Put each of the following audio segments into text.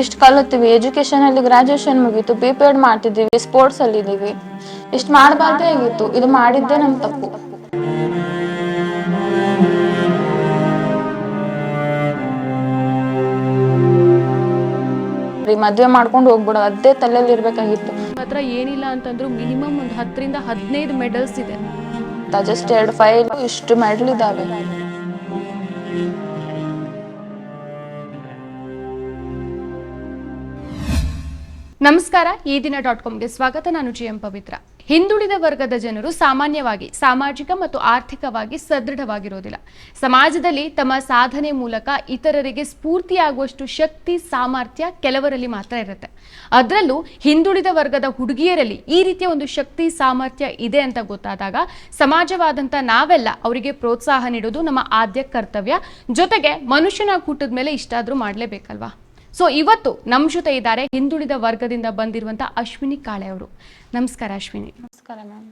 ಇಷ್ಟು ಕಲಿತೀವಿ ಎಜುಕೇಶನ್ ಅಲ್ಲಿ ಗ್ರಾಜುಯೇಷನ್ ಮುಗೀತು ಬಿ ಪಿ ಎಡ್ ಮಾಡ್ತಿದ್ದೀವಿ ಸ್ಪೋರ್ಟ್ಸ್ ಅಲ್ಲಿ ಇದೀವಿ. ಇಷ್ಟು ಮಾಡಬಾರ್ದೇ ಆಗಿತ್ತು ಇದು ಮಾಡಿದ್ದೇ ನಮ್ ತಪ್ಪು. ಮದ್ವೆ ಮಾಡ್ಕೊಂಡು ಹೋಗ್ಬಿಡೋದು ಅದೇ ತಲೆಯಲ್ಲಿ ಇರ್ಬೇಕಾಗಿತ್ತು. ಮಾತ್ರ ಏನಿಲ್ಲ ಅಂತಂದ್ರು ಮಿನಿಮಮ್ ಒಂದು ಹತ್ತರಿಂದ ಹದಿನೈದು ಮೆಡಲ್ಸ್ ಇದೆ. ಜಸ್ಟ್ ಎರಡು ಫೈಲ್ ಇಷ್ಟು ಮೆಡಲ್ ಇದಾವೆ. ನಮಸ್ಕಾರ, ಈ ದಿನ ಡಾಟ್ ಕಾಮ್ಗೆ ಸ್ವಾಗತ. ನಾನು ಜಿ ಎಂ ಪವಿತ್ರ. ಹಿಂದುಳಿದ ವರ್ಗದ ಜನರು ಸಾಮಾನ್ಯವಾಗಿ, ಸಾಮಾಜಿಕ ಮತ್ತು ಆರ್ಥಿಕವಾಗಿ ಸದೃಢವಾಗಿರೋದಿಲ್ಲ. ಸಮಾಜದಲ್ಲಿ ತಮ್ಮ ಸಾಧನೆ ಮೂಲಕ ಇತರರಿಗೆ ಸ್ಫೂರ್ತಿಯಾಗುವಷ್ಟು ಶಕ್ತಿ, ಸಾಮರ್ಥ್ಯ ಕೆಲವರಲ್ಲಿ ಮಾತ್ರ ಇರುತ್ತೆ. ಅದರಲ್ಲೂ ಹಿಂದುಳಿದ ವರ್ಗದ ಹುಡುಗಿಯರಲ್ಲಿ ಈ ರೀತಿಯ ಒಂದು ಶಕ್ತಿ, ಸಾಮರ್ಥ್ಯ ಇದೆ ಅಂತ ಗೊತ್ತಾದಾಗ, ಸಮಾಜವಾದಂಥ ನಾವೆಲ್ಲ ಅವರಿಗೆ ಪ್ರೋತ್ಸಾಹ ನೀಡೋದು ನಮ್ಮ ಆದ್ಯ ಕರ್ತವ್ಯ. ಜೊತೆಗೆ ಮನುಷ್ಯನ ಕೂಟದ ಮೇಲೆ ಇಷ್ಟಾದರೂ ಮಾಡಲೇಬೇಕಲ್ವಾ? ಸೊ ಇವತ್ತು ನಮ್ಮ ಜೊತೆ ಇದ್ದಾರೆ ಹಿಂದುಳಿದ ವರ್ಗದಿಂದ ಬಂದಿರುವಂತ ಅಶ್ವಿನಿ ಕಾಳೆ ಅವರು. ನಮಸ್ಕಾರ ಅಶ್ವಿನಿ. ನಮಸ್ಕಾರ ಮ್ಯಾಮ್.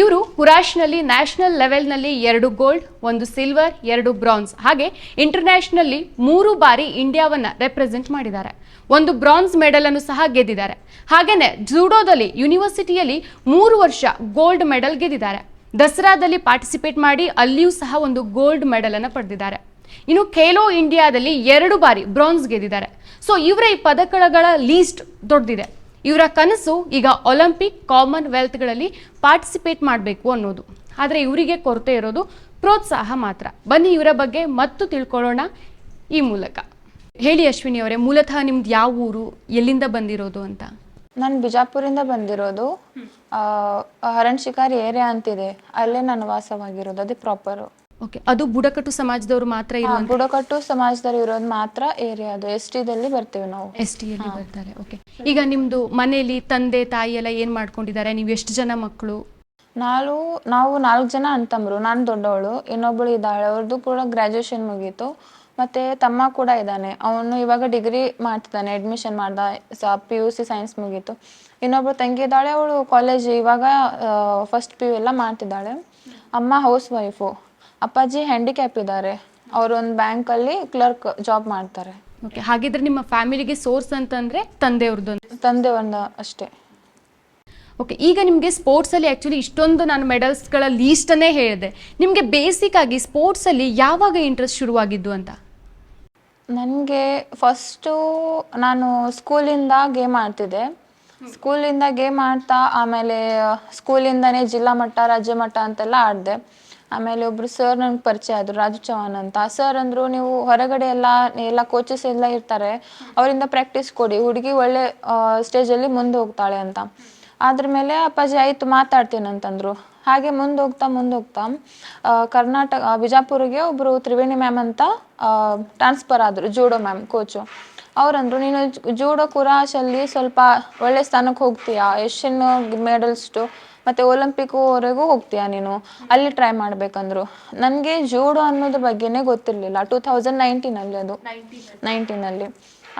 ಇವರು ಹುರಾಶ್ನಲ್ಲಿ ನ್ಯಾಷನಲ್ ಲೆವೆಲ್ನಲ್ಲಿ ಎರಡು ಗೋಲ್ಡ್ ಒಂದು ಸಿಲ್ವರ್ ಎರಡು ಬ್ರಾನ್ಸ್. ಹಾಗೆ ಇಂಟರ್ನ್ಯಾಷನಲ್ಲಿ ಮೂರು ಬಾರಿ ಇಂಡಿಯಾವನ್ನು ರೆಪ್ರೆಸೆಂಟ್ ಮಾಡಿದ್ದಾರೆ. ಒಂದು ಬ್ರಾನ್ಸ್ ಮೆಡಲ್ ಅನ್ನು ಸಹ ಗೆದ್ದಿದ್ದಾರೆ. ಹಾಗೇನೆ ಜೂಡೋದಲ್ಲಿ ಯೂನಿವರ್ಸಿಟಿಯಲ್ಲಿ ಮೂರು ವರ್ಷ ಗೋಲ್ಡ್ ಮೆಡಲ್ ಗೆದ್ದಿದ್ದಾರೆ. ದಸರಾದಲ್ಲಿ ಪಾರ್ಟಿಸಿಪೇಟ್ ಮಾಡಿ ಅಲ್ಲಿಯೂ ಸಹ ಒಂದು ಗೋಲ್ಡ್ ಮೆಡಲ್ ಅನ್ನು ಪಡೆದಿದ್ದಾರೆ. ಇನ್ನು ಖೇಲೋ ಇಂಡಿಯಾದಲ್ಲಿ ಎರಡು ಬಾರಿ ಬ್ರಾನ್ಸ್ ಗೆದ್ದಿದ್ದಾರೆ. ಸೊ ಇವರ ಈ ಪದಕಗಳ ಲೀಸ್ಟ್ ದೊಡ್ಡದಿದೆ ಇವರ ಕನಸು ಈಗ ಒಲಿಂಪಿಕ್ ಕಾಮನ್ವೆಲ್ತ್ಗಳಲ್ಲಿ ಪಾರ್ಟಿಸಿಪೇಟ್ ಮಾಡಬೇಕು ಅನ್ನೋದು. ಆದರೆ ಇವರಿಗೆ ಕೊರತೆ ಇರೋದು ಪ್ರೋತ್ಸಾಹ ಮಾತ್ರ. ಬನ್ನಿ ಇವರ ಬಗ್ಗೆ ಮತ್ತು ತಿಳ್ಕೊಳ್ಳೋಣ ಈ ಮೂಲಕ. ಹೇಳಿ ಅಶ್ವಿನಿ ಅವರೇ ಮೂಲತಃ ನಿಮ್ದು ಯಾವ ಊರು ಎಲ್ಲಿಂದ ಬಂದಿರೋದು ಅಂತ? ನಾನು ಬಿಜಾಪುರಿಂದ ಬಂದಿರೋದು. ಆ, ಹರಣ್ ಶಿಕಾರಿ ಏರಿಯಾ ಅಂತಿದೆ. ಅಲ್ಲೇ ನಾನು ವಾಸವಾಗಿರೋದು. ಅದೇ ಪ್ರಾಪರು ಓಕೆ ಅದು ಬುಡಕಟ್ಟು ಸಮಾಜದವರು ಮಾತ್ರ ಇರುವಂತ ಬುಡಕಟ್ಟು ಸಮಾಜದಲ್ಲಿ ಇರೋದು ಮಾತ್ರ ಏರಿಯಾ ಅದು. ಎಸ್ ಟಿದಲ್ಲಿ ಬರ್ತೀವಿ ನಾವು. ಎಸ್ ಟಿಯಲ್ಲಿ ಬರ್ತಾರೆ. ಓಕೆ ಈಗ ನಿಮ್ದು ಮನೆಯಲ್ಲಿ ತಂದೆ ತಾಯಿ ಎಲ್ಲ ಏನ್ ಮಾಡ್ಕೊಂಡಿದ್ದಾರೆ? ನೀವು ಎಷ್ಟು ಜನ ಮಕ್ಕಳು ನಾಳು ನಾವು ನಾಲ್ಕು ಜನ ಅಂತಂದ್ರು ನಾನು ದೊಡ್ಡವಳು. ಇನ್ನೊಬ್ಬಳು ಇದ್ದಾಳೆ. ಅವ್ರದ್ದು ಕೂಡ ಗ್ರಾಜುಯೇಷನ್ ಮುಗೀತು. ಮತ್ತೆ ತಮ್ಮ ಕೂಡ ಇದ್ದಾನೆ. ಅವನು ಇವಾಗ ಡಿಗ್ರಿ ಮಾಡ್ತಿದ್ದಾನೆ. ಅಡ್ಮಿಷನ್ ಮಾಡ್ದ ಪಿ ಯು ಸಿ ಸೈನ್ಸ್ ಮುಗೀತು. ಇನ್ನೊಬ್ಳು ತಂಗಿ ಇದ್ದಾಳೆ. ಅವಳು ಕಾಲೇಜ್ ಇವಾಗ ಫಸ್ಟ್ ಪಿ ಯು ಎಲ್ಲ ಮಾಡ್ತಿದ್ದಾಳೆ. ಅಮ್ಮ ಹೌಸ್ ವೈಫು ಅಪ್ಪಾಜಿ ಹ್ಯಾಂಡಿಕ್ಯಾಪ್ ಇದ್ದಾರೆ ಅವರು ಒಂದು ಬ್ಯಾಂಕಲ್ಲಿ ಕ್ಲರ್ಕ್ ಜಾಬ್ ಮಾಡ್ತಾರೆ. ಓಕೆ ಹಾಗಿದ್ರೆ ನಿಮ್ಮ ಫ್ಯಾಮಿಲಿಗೆ ಸೋರ್ಸ್ ಅಂತಂದ್ರೆ ತಂದೆಯವ್ರದ್ದು ಅಂತ? ತಂದೆ ಒಂದು ಅಷ್ಟೇ. ಓಕೆ ಈಗ ನಿಮಗೆ ಸ್ಪೋರ್ಟ್ಸಲ್ಲಿ ಆ್ಯಕ್ಚುಲಿ ಇಷ್ಟೊಂದು ನಾನು ಮೆಡಲ್ಸ್ಗಳ ಲೀಸ್ಟನ್ನೇ ಹೇಳಿದೆ. ನಿಮಗೆ ಬೇಸಿಕ್ ಆಗಿ ಸ್ಪೋರ್ಟ್ಸಲ್ಲಿ ಯಾವಾಗ ಇಂಟ್ರೆಸ್ಟ್ ಶುರುವಾಗಿದ್ದು ಅಂತ? ನನಗೆ ಫಸ್ಟು ನಾನು ಸ್ಕೂಲಿಂದ ಗೇಮ್ ಆಡ್ತಿದ್ದೆ. ಸ್ಕೂಲಿಂದ ಗೇಮ್ ಆಡ್ತಾ ಆಮೇಲೆ ಸ್ಕೂಲಿಂದನೇ ಜಿಲ್ಲಾ ಮಟ್ಟ ರಾಜ್ಯ ಮಟ್ಟ ಅಂತೆಲ್ಲ ಆಡಿದೆ. ಆಮೇಲೆ ಒಬ್ರು ಸರ್ ನನಗೆ ಪರಿಚಯ ಆದರು, ರಾಜು ಚೌಹಾನ್ ಅಂತ. ಸರ್ ಅಂದ್ರು, ನೀವು ಹೊರಗಡೆ ಎಲ್ಲ ಎಲ್ಲ ಕೋಚಸ್ ಎಲ್ಲ ಇರ್ತಾರೆ, ಅವರಿಂದ ಪ್ರಾಕ್ಟೀಸ್ ಕೊಡಿ, ಹುಡುಗಿ ಒಳ್ಳೆ ಸ್ಟೇಜಲ್ಲಿ ಮುಂದೆ ಹೋಗ್ತಾಳೆ ಅಂತ. ಅದ್ರ ಮೇಲೆ ಅಪ್ಪಾಜಿ, ಆಯಿತು, ಮಾತಾಡ್ತೀನಿ ಅಂತಂದ್ರು. ಹಾಗೆ ಮುಂದೆ ಹೋಗ್ತಾ ಮುಂದೆ ಹೋಗ್ತಾ ಕರ್ನಾಟಕ, ಬಿಜಾಪುರ್ಗೆ ಒಬ್ರು ತ್ರಿವೇಣಿ ಮ್ಯಾಮ್ ಅಂತ ಟ್ರಾನ್ಸ್ಫರ್ ಆದರು ಜೂಡೋ ಮ್ಯಾಮ್ ಕೋಚು ಅವ್ರಂದ್ರು, ನೀನು ಜೂಡೋ, ಕುರಾಶಲ್ಲಿ ಸ್ವಲ್ಪ ಒಳ್ಳೆ ಸ್ಥಾನಕ್ಕೆ ಹೋಗ್ತೀಯಾ? ಏಷ್ಯನ್ ಮೆಡಲ್ಸ್ಟು ಮತ್ತು ಒಲಿಂಪಿಕ್ವರೆಗೂ ಹೋಗ್ತೀಯಾ ನೀನು? ಅಲ್ಲಿ ಟ್ರೈ ಮಾಡ್ಬೇಕಂದ್ರು. ನನಗೆ ಜೂಡೋ ಅನ್ನೋದ್ರ ಬಗ್ಗೆನೇ ಗೊತ್ತಿರಲಿಲ್ಲ. ಟೂ ತೌಸಂಡ್ ನೈನ್ಟೀನಲ್ಲಿ ಅದು. ನೈನ್ಟೀನಲ್ಲಿ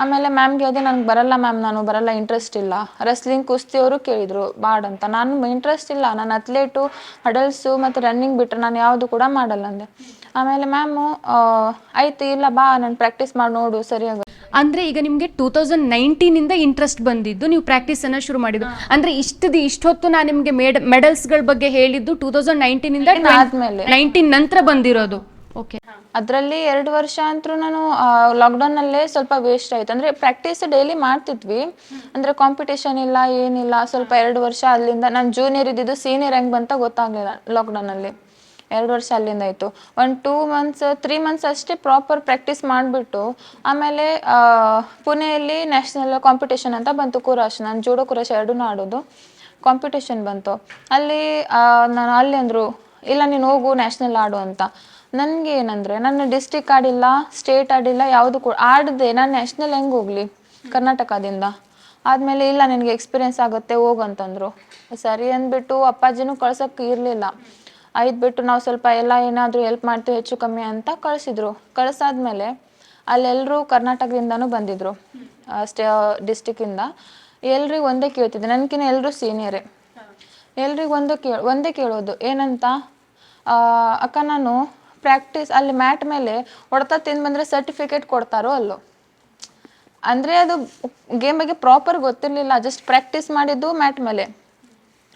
ಆಮೇಲೆ ಮ್ಯಾಮ್ಗೆ ಅದೇ ನನಗೆ ಬರಲ್ಲ ಮ್ಯಾಮ್ ನಾನು ಬರಲ್ಲ ಇಂಟ್ರೆಸ್ಟ್ ಇಲ್ಲ. ರೆಸ್ಲಿಂಗ್ ಕುಸ್ತಿಯವರು ಕೇಳಿದರು ಅಂತ. ನಾನು ಇಂಟ್ರೆಸ್ಟ್ ಇಲ್ಲ. ನಾನು ಅತ್ಲೇಟು ಹಡಲ್ಸು ಮತ್ತು ರನ್ನಿಂಗ್ ಬಿಟ್ಟರೆ ನಾನು ಯಾವುದು ಕೂಡ ಮಾಡಲ್ಲ ಅಂದೆ. ಆಮೇಲೆ ಮ್ಯಾಮು ಆಯ್ತು, ಇಲ್ಲ, ಬಾ. ನಾನು ಪ್ರಾಕ್ಟೀಸ್ ಮಾಡಿ, ನೋಡು. ಸರಿಯಾಗಿ ಅಂದ್ರೆ ಈಗ ನಿಮ್ಗೆ ಟೂ ತೌಸಂಡ್ ನೈನ್ಟೀನಿಂದ ಇಂಟ್ರೆಸ್ಟ್ ಬಂದಿದ್ದು ನೀವು ಪ್ರಾಕ್ಟೀಸ್ ಅನ್ನ ಶುರು ಮಾಡಿದ್ದು. ಅಂದ್ರೆ ಇಷ್ಟದ ಇಷ್ಟೊತ್ತು ನಾನು ನಿಮಗೆ ಮೆಡಲ್ಸ್ಗಳ ಬಗ್ಗೆ ಹೇಳಿದ್ದು ಟೂ ತೌಸಂಡ್ ನೈನ್ಟೀನಿಂದ ನೈನ್ಟೀನ್ ನಂತರ ಬಂದಿರೋದು. ಓಕೆ ಅದರಲ್ಲಿ ಎರಡು ವರ್ಷ ಅಂತೂ ನಾನು ಲಾಕ್ಡೌನಲ್ಲೇ ಸ್ವಲ್ಪ ವೇಸ್ಟ್ ಆಯ್ತು. ಅಂದ್ರೆ ಪ್ರಾಕ್ಟೀಸ್ ಡೈಲಿ ಮಾಡ್ತಿದ್ವಿ. ಅಂದ್ರೆ ಕಾಂಪಿಟೇಷನ್ ಇಲ್ಲ ಏನಿಲ್ಲ ಸ್ವಲ್ಪ ಎರಡು ವರ್ಷ ಅಲ್ಲಿಂದ ನಾನು ಜೂನಿಯರ್ ಇದ್ದಿದ್ದು ಸೀನಿಯರ್ ಹೆಂಗ್ ಬಂತ ಗೊತ್ತಾಗಲಿಲ್ಲ ಲಾಕ್ಡೌನಲ್ಲಿ ಎರಡು ವರ್ಷ ಅಲ್ಲಿಂದ ಆಯಿತು ಒಂದು ಟೂ ಮಂತ್ಸ್ ತ್ರೀ ಮಂತ್ಸ್ ಅಷ್ಟೇ ಪ್ರಾಪರ್ ಪ್ರಾಕ್ಟೀಸ್ ಮಾಡಿಬಿಟ್ಟು, ಆಮೇಲೆ ಪುಣೆಯಲ್ಲಿ ನ್ಯಾಷನಲ್ ಕಾಂಪಿಟೇಷನ್ ಅಂತ ಬಂತು ಕುರಾಶ್. ನಾನು ಜೂಡೋ ಕುರಾಶ್ ಎರಡೂ ಆಡೋದು. ಕಾಂಪಿಟೇಷನ್ ಬಂತು. ಅಲ್ಲಿ ನಾನು ಅಲ್ಲಿ ಅಂದರು, ಇಲ್ಲ, ನೀನು ಹೋಗು ನ್ಯಾಷನಲ್ ಆಡು ಅಂತ. ನನಗೆ ಏನಂದರೆ, ನನ್ನ ಡಿಸ್ಟಿಕ್ ಆಡಿಲ್ಲ ಸ್ಟೇಟ್ ಆಡಿಲ್ಲ, ಯಾವುದು ಕೂಡ ಆಡದೆ, ನಾನು ನ್ಯಾಷನಲ್ ಹೆಂಗೆ ಹೋಗಲಿ? ಕರ್ನಾಟಕದಿಂದ. ಆದಮೇಲೆ, ಇಲ್ಲ, ನಿನಗೆ ಎಕ್ಸ್ಪೀರಿಯೆನ್ಸ್ ಆಗುತ್ತೆ, ಹೋಗು ಅಂತಂದರು. ಸರಿ ಅಂದ್ಬಿಟ್ಟು ಅಪ್ಪಾಜಿನೂ ಕಳ್ಸೋಕ್ಕೆ ಇರಲಿಲ್ಲ. ಐದು ಬಿಟ್ಟು ನಾವು ಸ್ವಲ್ಪ ಎಲ್ಲ ಏನಾದರೂ ಹೆಲ್ಪ್ ಮಾಡ್ತೀವಿ ಹೆಚ್ಚು ಕಮ್ಮಿ ಅಂತ ಕಳಿಸಿದ್ರು. ಕಳ್ಸಾದ್ಮೇಲೆ ಅಲ್ಲೆಲ್ಲರೂ ಕರ್ನಾಟಕದಿಂದನೂ ಬಂದಿದ್ರು. ಸ್ಟೇ ಡಿಸ್ಟಿಕ್ಕಿಂದ ಎಲ್ರಿಗೂ ಒಂದೇ ಕೇಳ್ತಿದ್ದೆ. ನನಗಿನ್ನ ಎಲ್ಲರೂ ಸೀನಿಯರೇ ಎಲ್ರಿಗೂ ಒಂದು ಕೇ ಒಂದೇ ಕೇಳೋದು. ಏನಂತ? ಅಕ್ಕ ನಾನು ಪ್ರಾಕ್ಟೀಸ್ ಅಲ್ಲಿ ಮ್ಯಾಟ್ ಮೇಲೆ ಹೊಡೆತ ತಿಂದು ಬಂದರೆ ಸರ್ಟಿಫಿಕೇಟ್ ಕೊಡ್ತಾರೋ ಅಲ್ಲೋ? ಅಂದರೆ ಅದು ಗೇಮ್ ಬಗ್ಗೆ ಪ್ರಾಪರ್ ಗೊತ್ತಿರಲಿಲ್ಲ. ಜಸ್ಟ್ ಪ್ರಾಕ್ಟೀಸ್ ಮಾಡಿದ್ದು ಮ್ಯಾಟ್ ಮೇಲೆ.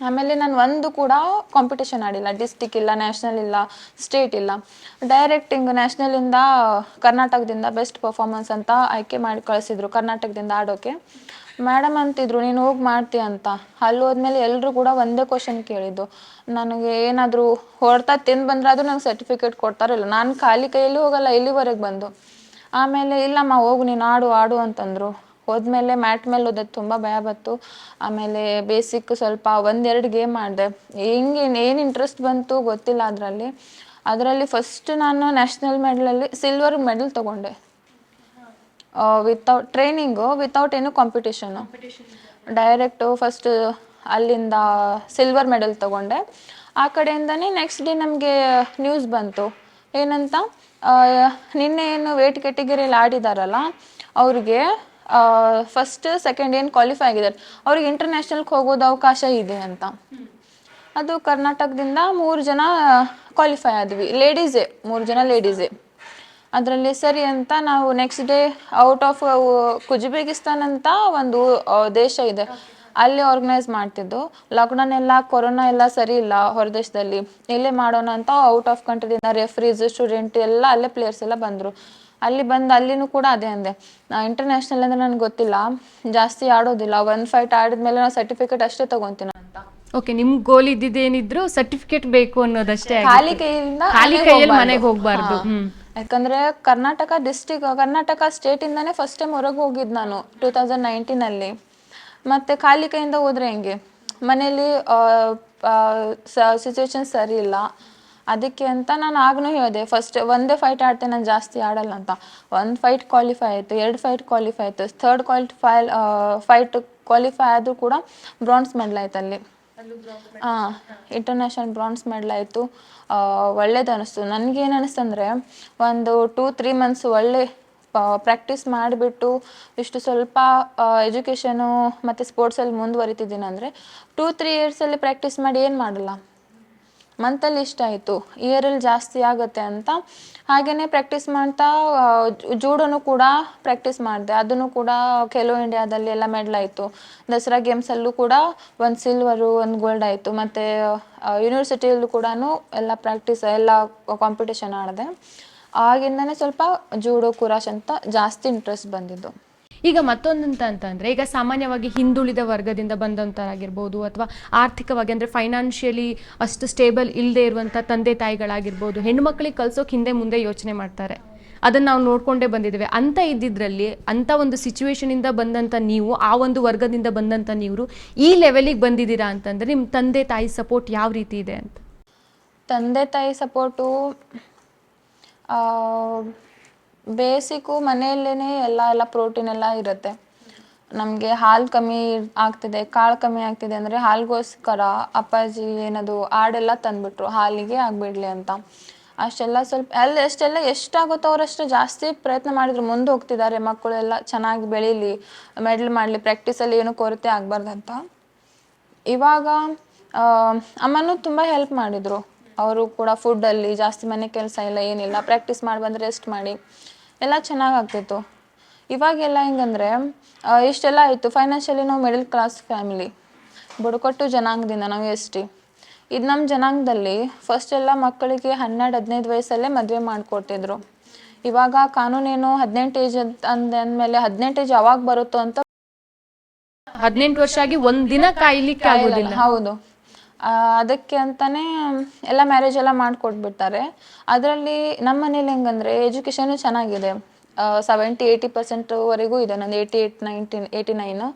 ಆಮೇಲೆ ನಾನು ಒಂದು ಕೂಡ ಕಾಂಪಿಟೇಷನ್ ಆಡಿಲ್ಲ. ಡಿಸ್ಟಿಕ್ ಇಲ್ಲ ನ್ಯಾಷನಲ್ ಇಲ್ಲ ಸ್ಟೇಟ್ ಇಲ್ಲ. ಡೈರೆಕ್ಟ್ ಹಿಂಗೆ ನ್ಯಾಷನಲಿಂದ ಕರ್ನಾಟಕದಿಂದ ಬೆಸ್ಟ್ ಪರ್ಫಾರ್ಮೆನ್ಸ್ ಅಂತ ಆಯ್ಕೆ ಮಾಡಿ ಕಳಿಸಿದ್ರು, ಕರ್ನಾಟಕದಿಂದ ಆಡೋಕೆ. ಮೇಡಮ್ ಅಂತಿದ್ರು, ನೀನು ಹೋಗಿ ಮಾಡ್ತೀಯ ಅಂತ. ಅಲ್ಲಿ ಹೋದ್ಮೇಲೆ ಎಲ್ಲರೂ ಕೂಡ ಒಂದೇ ಕ್ವಶನ್ ಕೇಳಿದ್ದು. ನನಗೆ ಏನಾದರೂ ಹೊಡ್ತಾ ತಿಂದು ಬಂದ್ರೆ ಅದು ನಂಗೆ ಸರ್ಟಿಫಿಕೇಟ್ ಕೊಡ್ತಾರಿಲ್ಲ ನಾನು ಖಾಲಿ ಕೈಯಲ್ಲಿ ಹೋಗಲ್ಲ, ಇಲ್ಲಿವರೆಗೆ ಬಂದು. ಆಮೇಲೆ, ಇಲ್ಲಮ್ಮ, ಹೋಗು, ನೀನು ಆಡು ಆಡು ಅಂತಂದರು. ಹೋದ್ಮೇಲೆ ಮ್ಯಾಟ್ ಮೇಲೆ ಓದೋದು ತುಂಬ ಭಯ ಬಂತು. ಆಮೇಲೆ ಬೇಸಿಕ್ ಸ್ವಲ್ಪ ಒಂದೆರಡು ಗೇಮ್ ಮಾಡಿದೆ ಹೆಂಗೆ, ಏನು ಇಂಟ್ರೆಸ್ಟ್ ಬಂತು ಗೊತ್ತಿಲ್ಲ ಅದರಲ್ಲಿ. ಅದರಲ್ಲಿ ಫಸ್ಟ್ ನಾನು ನ್ಯಾಷನಲ್ ಮೆಡಲಲ್ಲಿ ಸಿಲ್ವರ್ ಮೆಡಲ್ ತಗೊಂಡೆ. ವಿತೌಟ್ ಟ್ರೈನಿಂಗು ವಿತೌಟ್ ಏನು ಕಾಂಪಿಟೇಷನು ಡೈರೆಕ್ಟು ಫಸ್ಟ್ ಅಲ್ಲಿಂದ ಸಿಲ್ವರ್ ಮೆಡಲ್ ತಗೊಂಡೆ. ಆ ಕಡೆಯಿಂದನೇ ನೆಕ್ಸ್ಟ್ ಡೇ ನಮಗೆ ನ್ಯೂಸ್ ಬಂತು. ಏನಂತ? ನಿನ್ನೆ ಏನು ವೇಟ್ ಕೆಟಗರಿಯಲ್ಲಿ ಆಡಿದಾರಲ್ಲ, ಅವ್ರಿಗೆ ಫಸ್ಟ್ ಸೆಕೆಂಡ್ ಏನು ಕ್ವಾಲಿಫೈ ಆಗಿದ್ದಾರೆ. ಅವ್ರಿಗೆ ಇಂಟರ್ನ್ಯಾಷನಲ್ಗೆ ಹೋಗೋದು ಅವಕಾಶ ಇದೆ ಅಂತ. ಅದು ಕರ್ನಾಟಕದಿಂದ ಮೂರು ಜನ ಕ್ವಾಲಿಫೈ ಆದ್ವಿ. ಲೇಡೀಸೇ ಮೂರು ಜನ ಲೇಡೀಸೇ ಅದರಲ್ಲಿ ಸರಿ ಅಂತ ನಾವು next day out of Uzbekistan ಅಂತ ಒಂದು ದೇಶ ಇದೆ. ಅಲ್ಲಿ ಆರ್ಗನೈಸ್ ಮಾಡ್ತಿದ್ದು. ಲಾಕ್ಡೌನ್ ಎಲ್ಲ ಕೊರೋನಾ ಎಲ್ಲ ಸರಿ ಇಲ್ಲ ಹೊರದೇಶದಲ್ಲಿ ಇಲ್ಲೇ ಮಾಡೋಣ ಅಂತ ಔಟ್ ಆಫ್ ಕಂಟ್ರಿದಿಂದ ರೆಫ್ರೀಸ್ ಸ್ಟೂಡೆಂಟ್ ಎಲ್ಲ ಅಲ್ಲೇ ಪ್ಲೇಯರ್ಸ್ ಎಲ್ಲ ಬಂದರು. ಅಲ್ಲಿ ಬಂದು ಅಲ್ಲಿನೂ ಕೂಡ ಅದೇ ಅಂದೆ. ನಾ ಇಂಟರ್ನ್ಯಾಷನಲ್ ಅಂದ್ರೆ ನನಗೆ ಗೊತ್ತಿಲ್ಲ. ಜಾಸ್ತಿ ಆಡೋದಿಲ್ಲ. ಒನ್ ಫೈಟ್ ಆಡಿದ್ಮೇಲೆ ನಾವು ಸರ್ಟಿಫಿಕೇಟ್ ಅಷ್ಟೇ ತಗೊಂತೀನಿ ಅಂತ. ಓಕೆ ನಿಮ್ ಗೋಲ್ ಇದ್ದಿದ್ದೇನಿದ್ರು ಸರ್ಟಿಫಿಕೇಟ್ ಬೇಕು ಅನ್ನೋದಷ್ಟೇ. ಖಾಲಿ ಕೈಯಿಂದ ಖಾಲಿ ಕೈಯಲ್ಲಿ ಮನೆಗೆ ಹೋಗ್ಬಾರ್ದು. ಯಾಕಂದ್ರೆ ಕರ್ನಾಟಕ ಡಿಸ್ಟಿಕ್ ಕರ್ನಾಟಕ ಸ್ಟೇಟ್ ಇಂದಾನೆ ಫಸ್ಟ್ ಟೈಮ್ ಹೊರಗೆ ಹೋಗಿದ್ ನಾನು ಟೂ ತೌಸಂಡ್ ನೈನ್ಟೀನಲ್ಲಿ ಮತ್ತೆ ಖಾಲಿ ಕೈಯಿಂದ ಹೋದ್ರೆ ಹೆಂಗೆ? ಮನೇಲಿ ಸಿಚುವೇಶನ್ ಸರಿ ಇಲ್ಲ. ಅದಕ್ಕೆ ಅಂತ ನಾನು ಆಗ್ನೂ ಹೇಳಿದೆ. ಫಸ್ಟ್ ಒಂದೇ ಫೈಟ್ ಆಡ್ತೇನೆ ನಾನು ಜಾಸ್ತಿ ಆಡಲ್ಲ ಅಂತ. ಒಂದು ಫೈಟ್ ಕ್ವಾಲಿಫೈ ಆಯಿತು, ಎರಡು ಫೈಟ್ ಕ್ವಾಲಿಫೈ ಆಯಿತು. ಥರ್ಡ್ ಕ್ವಾಲಿಫೈ ಫೈಟ್ ಕ್ವಾಲಿಫೈ ಆದರೂ ಕೂಡ ಬ್ರಾನ್ಸ್ ಮೆಡಲ್ ಆಯ್ತು ಅಲ್ಲಿ. ಹಾಂ ಇಂಟರ್ನ್ಯಾಷನಲ್ ಬ್ರಾನ್ಸ್ ಮೆಡಲ್ ಆಯಿತು. ಒಳ್ಳೇದು ಅನ್ನಿಸ್ತು ನನಗೇನು ಅನ್ನಿಸ್ತಂದ್ರೆ ಒಂದು ಟೂ ತ್ರೀ ಮಂತ್ಸ್ ಒಳ್ಳೆ ಪ್ರಾಕ್ಟೀಸ್ ಮಾಡಿಬಿಟ್ಟು ಇಷ್ಟು ಸ್ವಲ್ಪ ಎಜುಕೇಷನು ಮತ್ತು ಸ್ಪೋರ್ಟ್ಸಲ್ಲಿ ಮುಂದುವರಿತಿದ್ದೀನಿ ಅಂದರೆ ಟೂ ತ್ರೀ ಇಯರ್ಸಲ್ಲಿ ಪ್ರಾಕ್ಟೀಸ್ ಮಾಡಿ ಏನು ಮಾಡಲ್ಲ? ಮಂತಲ್ಲಿ ಇಷ್ಟ ಆಯಿತು ಇಯರಲ್ಲಿ ಜಾಸ್ತಿ ಆಗುತ್ತೆ ಅಂತ. ಹಾಗೆಯೇ ಪ್ರಾಕ್ಟೀಸ್ ಮಾಡ್ತಾ ಜೂಡೋನು ಕೂಡ ಪ್ರಾಕ್ಟೀಸ್ ಮಾಡಿದೆ. ಅದನ್ನು ಕೂಡ ಖೇಲೋ ಇಂಡಿಯಾದಲ್ಲಿ ಎಲ್ಲ ಮೆಡಲ್ ಆಯಿತು ದಸರಾ ಗೇಮ್ಸಲ್ಲೂ ಕೂಡ ಒಂದು ಸಿಲ್ವರು ಒಂದು ಗೋಲ್ಡ್ ಆಯಿತು. ಮತ್ತು ಯೂನಿವರ್ಸಿಟಿಯಲ್ಲೂ ಕೂಡ ಎಲ್ಲ ಪ್ರಾಕ್ಟೀಸ್ ಎಲ್ಲ ಕಾಂಪಿಟೇಷನ್ ಆಡಿದೆ. ಆಗಿಂದನೇ ಸ್ವಲ್ಪ ಜೂಡೋ, ಕುರಾಶ್ ಅಂತ ಜಾಸ್ತಿ ಇಂಟ್ರೆಸ್ಟ್ ಬಂದಿದ್ದು. ಈಗ ಮತ್ತೊಂದಂತ ಅಂತಂದ್ರೆ ಈಗ ಸಾಮಾನ್ಯವಾಗಿ ಹಿಂದುಳಿದ ವರ್ಗದಿಂದ ಬಂದಂತರಾಗಿರ್ಬೋದು ಅಥವಾ ಆರ್ಥಿಕವಾಗಿ ಅಂದ್ರೆ ಫೈನಾನ್ಷಿಯಲಿ ಅಷ್ಟು ಸ್ಟೇಬಲ್ ಇಲ್ಲದೆ ಇರುವಂತ ತಂದೆ ತಾಯಿಗಳಾಗಿರ್ಬೋದು ಹೆಣ್ಮಕ್ಳಿಗೆ ಕಲ್ಸೋಕೆ ಹಿಂದೆ ಮುಂದೆ ಯೋಚನೆ ಮಾಡ್ತಾರೆ. ಅದನ್ನ ನಾವು ನೋಡಿಕೊಂಡೇ ಬಂದಿದ್ದೇವೆ. ಅಂತ ಇದ್ದಿದ್ರಲ್ಲಿ, ಅಂತ ಒಂದು ಸಿಚುವೇಶನಿಂದ ಬಂದಂತ ನೀವು, ಆ ಒಂದು ವರ್ಗದಿಂದ ಬಂದಂತ ನೀವು ಈ ಲೆವೆಲಿಗೆ ಬಂದಿದ್ದೀರಾ ಅಂತಂದ್ರೆ ನಿಮ್ಮ ತಂದೆ ತಾಯಿ ಸಪೋರ್ಟ್ ಯಾವ ರೀತಿ ಇದೆ ಅಂತ? ತಂದೆ ತಾಯಿ ಸಪೋರ್ಟು ಬೇಸಿಕ್ಕು ಮನೆಯಲ್ಲೇ ಎಲ್ಲ ಎಲ್ಲ ಪ್ರೋಟೀನ್ ಎಲ್ಲ ಇರುತ್ತೆ. ನಮಗೆ ಹಾಲು ಕಮ್ಮಿ ಆಗ್ತಿದೆ, ಕಾಳು ಕಮ್ಮಿ ಆಗ್ತಿದೆ ಅಂದರೆ ಹಾಲಿಗೋಸ್ಕರ ಅಪ್ಪಾಜಿ ಏನದು ಆಡೆಲ್ಲ ತಂದ್ಬಿಟ್ರು, ಹಾಲಿಗೆ ಆಗಿಬಿಡ್ಲಿ ಅಂತ. ಅಷ್ಟೆಲ್ಲ ಸ್ವಲ್ಪ ಎಲ್ಲ ಎಷ್ಟೆಲ್ಲ ಎಷ್ಟಾಗುತ್ತೋ ಅವರಷ್ಟು ಜಾಸ್ತಿ ಪ್ರಯತ್ನ ಮಾಡಿದ್ರು, ಮುಂದೆ ಹೋಗ್ತಿದ್ದಾರೆ ಮಕ್ಕಳೆಲ್ಲ ಚೆನ್ನಾಗಿ ಬೆಳೀಲಿ, ಮೆಡಲ್ ಮಾಡಲಿ ಪ್ರಾಕ್ಟೀಸಲ್ಲಿ ಏನೂ ಕೊರತೆ ಅಂತ. ಇವಾಗ ಅಮ್ಮನೂ ತುಂಬ ಹೆಲ್ಪ್ ಮಾಡಿದರು. ಅವರು ಕೂಡ ಫುಡ್ಡಲ್ಲಿ ಜಾಸ್ತಿ ಮನೆ ಕೆಲಸ ಇಲ್ಲ, ಏನಿಲ್ಲ ಪ್ರಾಕ್ಟೀಸ್ ಮಾಡಿ ಬಂದ್ರೆ ರೆಸ್ಟ್ ಮಾಡಿ. ಎಲ್ಲ ಚೆನ್ನಾಗಿ ಆಗ್ತಿತ್ತು ಇವಾಗೆಲ್ಲ ಹೆಂಗಂದ್ರೆ ಇಷ್ಟೆಲ್ಲ ಆಯಿತು. ಫೈನಾನ್ಷಿಯಲಿ ನಾವು ಮಿಡಲ್ ಕ್ಲಾಸ್ ಫ್ಯಾಮಿಲಿ ಬುಡಕಟ್ಟು ಜನಾಂಗದಿಂದ ನಾವು ಎಸ್ ಟಿ. ಇದು ನಮ್ಮ ಜನಾಂಗದಲ್ಲಿ ಫಸ್ಟ್ ಎಲ್ಲ ಮಕ್ಕಳಿಗೆ ಹನ್ನೆರಡು ಹದಿನೈದು ವಯಸ್ಸಲ್ಲೇ ಮದುವೆ ಮಾಡಿಕೊಡ್ತಿದ್ರು ಇವಾಗ ಕಾನೂನೇನು ಹದಿನೆಂಟು ಏಜ್ ಅಂತ ಅಂದಮೇಲೆ ಹದಿನೆಂಟು ಏಜ್ ಯಾವಾಗ ಬರುತ್ತೋ ಅಂತ ಹದಿನೆಂಟು ವರ್ಷ ಆಗಿ ಒಂದಿನ ದಿನ ಕಾಯ್ಲಿಕ್ಕೆ ಆಗೋದಿಲ್ಲ. ಹೌದು. ಅದಕ್ಕೆ ಅಂತಾನೆ ಎಲ್ಲ ಮ್ಯಾರೇಜ್ ಎಲ್ಲ ಮಾಡಿಕೊಟ್ಬಿಡ್ತಾರೆ. ಅದರಲ್ಲಿ ನಮ್ಮ ಮನೇಲಿ ಹೆಂಗಂದ್ರೆ ಎಜುಕೇಷನು ಚೆನ್ನಾಗಿದೆ. ಸೆವೆಂಟಿ ಏಯ್ಟಿ ಪರ್ಸೆಂಟ್ವರೆಗೂ ಇದೆ ನಂದು eighty eight nineteen eighty nine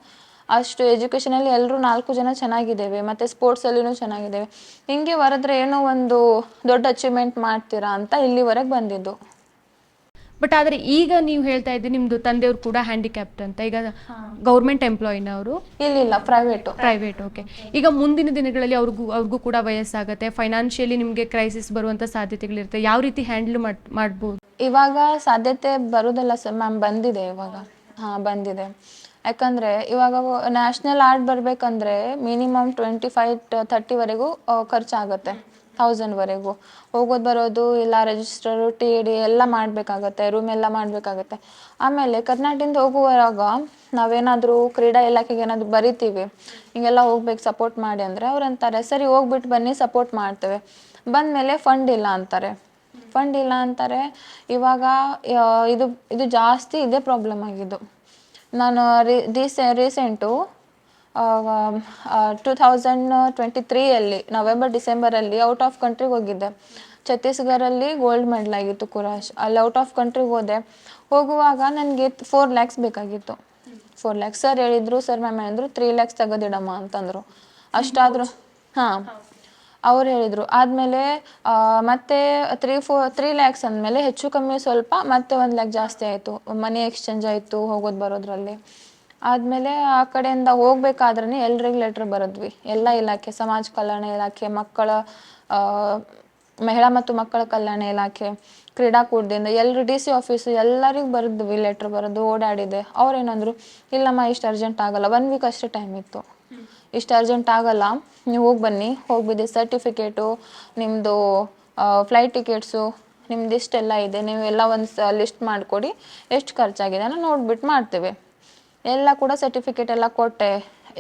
ಅಷ್ಟು ಎಜುಕೇಷನಲ್ಲಿ ಎಲ್ಲರೂ ನಾಲ್ಕು ಜನ ಚೆನ್ನಾಗಿದ್ದೇವೆ. ಮತ್ತು ಸ್ಪೋರ್ಟ್ಸಲ್ಲಿನೂ ಚೆನ್ನಾಗಿದ್ದೇವೆ. ಹಿಂಗೆ ಹೊರದ್ರೆ ಏನೋ ಒಂದು ದೊಡ್ಡ ಅಚೀವ್ಮೆಂಟ್ ಮಾಡ್ತೀರಾ ಅಂತ ಇಲ್ಲಿವರೆಗೆ ಬಂದಿದ್ದು. ಬಟ್ ಆದ್ರೆ ಈಗ ನೀವು ಹೇಳ್ತಾ ಇದ್ದೀರಿ ನಿಮ್ದು ತಂದೆಯವ್ರು ಕೂಡ ಹ್ಯಾಂಡಿಕ್ಯಾಪ್ಟ್ ಅಂತ. ಈಗ ಗೌರ್ಮೆಂಟ್ ಎಂಪ್ಲಾಯಿನವರು ಇಲ್ಲಿಲ್ಲ ಇಲ್ಲ ಪ್ರೈವೇಟ್ ಓಕೆ ಈಗ ಮುಂದಿನ ದಿನಗಳಲ್ಲಿ ಅವ್ರಿಗೂ ಅವ್ರಿಗೂ ಕೂಡ ವಯಸ್ಸಾಗುತ್ತೆ. ಫೈನಾನ್ಷಿಯಲಿ ನಿಮಗೆ ಕ್ರೈಸಿಸ್ ಬರುವಂತ ಸಾಧ್ಯತೆಗಳಿರುತ್ತೆ. ಯಾವ ರೀತಿ ಹ್ಯಾಂಡಲ್ ಮಾಡ್ಬೋದು? ಇವಾಗ ಸಾಧ್ಯತೆ ಬರೋದಲ್ಲ ಸರ್ ಮ್ಯಾಮ್ ಬಂದಿದೆ ಇವಾಗ. ಹಾಂ ಬಂದಿದೆ. ಯಾಕಂದರೆ ಇವಾಗ ನ್ಯಾಷನಲ್ ಆರ್ಟ್ ಬರಬೇಕಂದ್ರೆ ಮಿನಿಮಮ್ ಟ್ವೆಂಟಿ ಫೈವ್ ಥರ್ಟಿವರೆಗೂ ಖರ್ಚಾಗುತ್ತೆ. ತೌಸಂಡ್ವರೆಗೂ ಹೋಗೋದು ಬರೋದು, ಇಲ್ಲ ರಿಜಿಸ್ಟರು ಟಿ ಡಿ ಎಲ್ಲ ಮಾಡಬೇಕಾಗತ್ತೆ ರೂಮ್ ಎಲ್ಲ ಮಾಡಬೇಕಾಗತ್ತೆ. ಆಮೇಲೆ ಕರ್ನಾಟಕದಿಂದ ಹೋಗುವಾಗ ನಾವೇನಾದರೂ ಕ್ರೀಡಾ ಇಲಾಖೆಗೆ ಏನಾದರೂ ಬರಿತೀವಿ, ಹಿಂಗೆಲ್ಲ ಹೋಗ್ಬೇಕು ಸಪೋರ್ಟ್ ಮಾಡಿ ಅಂದರೆ ಅವ್ರು ಅಂತಾರೆ, ಸರಿ ಹೋಗ್ಬಿಟ್ಟು ಬನ್ನಿ ಸಪೋರ್ಟ್ ಮಾಡ್ತೇವೆ. ಬಂದಮೇಲೆ ಫಂಡ್ ಇಲ್ಲ ಅಂತಾರೆ. ಫಂಡ್ ಇಲ್ಲ ಅಂತಾರೆ, ಇವಾಗ ಇದು ಇದು ಜಾಸ್ತಿ ಇದೇ ಪ್ರಾಬ್ಲಮ್ ಆಗಿದ್ದು. ನಾನು ರೀ ರೀಸೆ ರೀಸೆಂಟು ಟೂ ತೌಸಂಡ್ ಟ್ವೆಂಟಿ ತ್ರೀಯಲ್ಲಿ ನವೆಂಬರ್ ಡಿಸೆಂಬರಲ್ಲಿ ಔಟ್ ಆಫ್ ಕಂಟ್ರಿಗೆ ಹೋಗಿದ್ದೆ. ಛತ್ತೀಸ್ಗಢಲ್ಲಿ ಗೋಲ್ಡ್ ಮೆಡಲ್ ಆಗಿತ್ತು ಕುರಾಶ್ ಅಲ್ಲಿ ಔಟ್ ಆಫ್ ಕಂಟ್ರಿಗೆ ಹೋದೆ. ಹೋಗುವಾಗ ನನಗೆ ಫೋರ್ ಲ್ಯಾಕ್ಸ್ ಬೇಕಾಗಿತ್ತು. ಫೋರ್ ಲ್ಯಾಕ್ಸ್ ಸರ್ ಹೇಳಿದ್ರು ಸರ್ ಮ್ಯಾಮ್ ಹೇಳಿದ್ರು ತ್ರೀ ಲ್ಯಾಕ್ಸ್ ತೆಗೆದಿಡಮ್ಮ ಅಂತಂದರು. ಅಷ್ಟಾದರೂ, ಹಾಂ. ಅವ್ರು ಹೇಳಿದರು. ಆದಮೇಲೆ ಮತ್ತೆ ತ್ರೀ ಫೋರ್ ತ್ರೀ ಲ್ಯಾಕ್ಸ್ ಅಂದಮೇಲೆ ಹೆಚ್ಚು ಕಮ್ಮಿ ಸ್ವಲ್ಪ ಮತ್ತೆ ಒಂದು ಲ್ಯಾಕ್ ಜಾಸ್ತಿ ಆಯಿತು. ಮನಿ ಎಕ್ಸ್ಚೇಂಜ್ ಆಯಿತು ಹೋಗೋದು ಬರೋದ್ರಲ್ಲಿ. ಆದಮೇಲೆ ಆ ಕಡೆಯಿಂದ ಹೋಗ್ಬೇಕಾದ್ರೆ ಎಲ್ರಿಗೂ ಲೆಟ್ರ್ ಬರೆದ್ವಿ. ಎಲ್ಲ ಇಲಾಖೆ, ಸಮಾಜ ಕಲ್ಯಾಣ ಇಲಾಖೆ, ಮಕ್ಕಳ ಮಹಿಳಾ ಮತ್ತು ಮಕ್ಕಳ ಕಲ್ಯಾಣ ಇಲಾಖೆ ಕ್ರೀಡಾಕೂಟದಿಂದ ಎಲ್ಲರೂ ಡಿ ಸಿ ಆಫೀಸು ಎಲ್ಲರಿಗೂ ಬರೆದ್ವಿ ಲೆಟ್ರ್ ಬರೆದು, ಓಡಾಡಿದೆ. ಅವ್ರೇನಂದ್ರು ಇಲ್ಲಮ್ಮ, ಇಷ್ಟು ಅರ್ಜೆಂಟ್ ಆಗಲ್ಲ. ಒನ್ ವೀಕ್ ಅಷ್ಟೇ ಟೈಮ್ ಇತ್ತು. ಇಷ್ಟು ಅರ್ಜೆಂಟ್ ಆಗಲ್ಲ. ನೀವು ಹೋಗಿ ಬನ್ನಿ. ಹೋಗ್ಬಿದ್ದು ಸರ್ಟಿಫಿಕೇಟು ನಿಮ್ಮದು ಫ್ಲೈಟ್ ಟಿಕೆಟ್ಸು ನಿಮ್ದು ಇಷ್ಟೆಲ್ಲ ಇದೆ. ನೀವು ಎಲ್ಲ ಒಂದು ಲಿಸ್ಟ್ ಮಾಡಿಕೊಡಿ. ಎಷ್ಟು ಖರ್ಚಾಗಿದೆ ಅಂತ ನೋಡ್ಬಿಟ್ಟು ಮಾಡ್ತೇವೆ. ಎಲ್ಲ ಕೂಡ ಸರ್ಟಿಫಿಕೇಟ್ ಎಲ್ಲ ಕೊಟ್ಟೆ.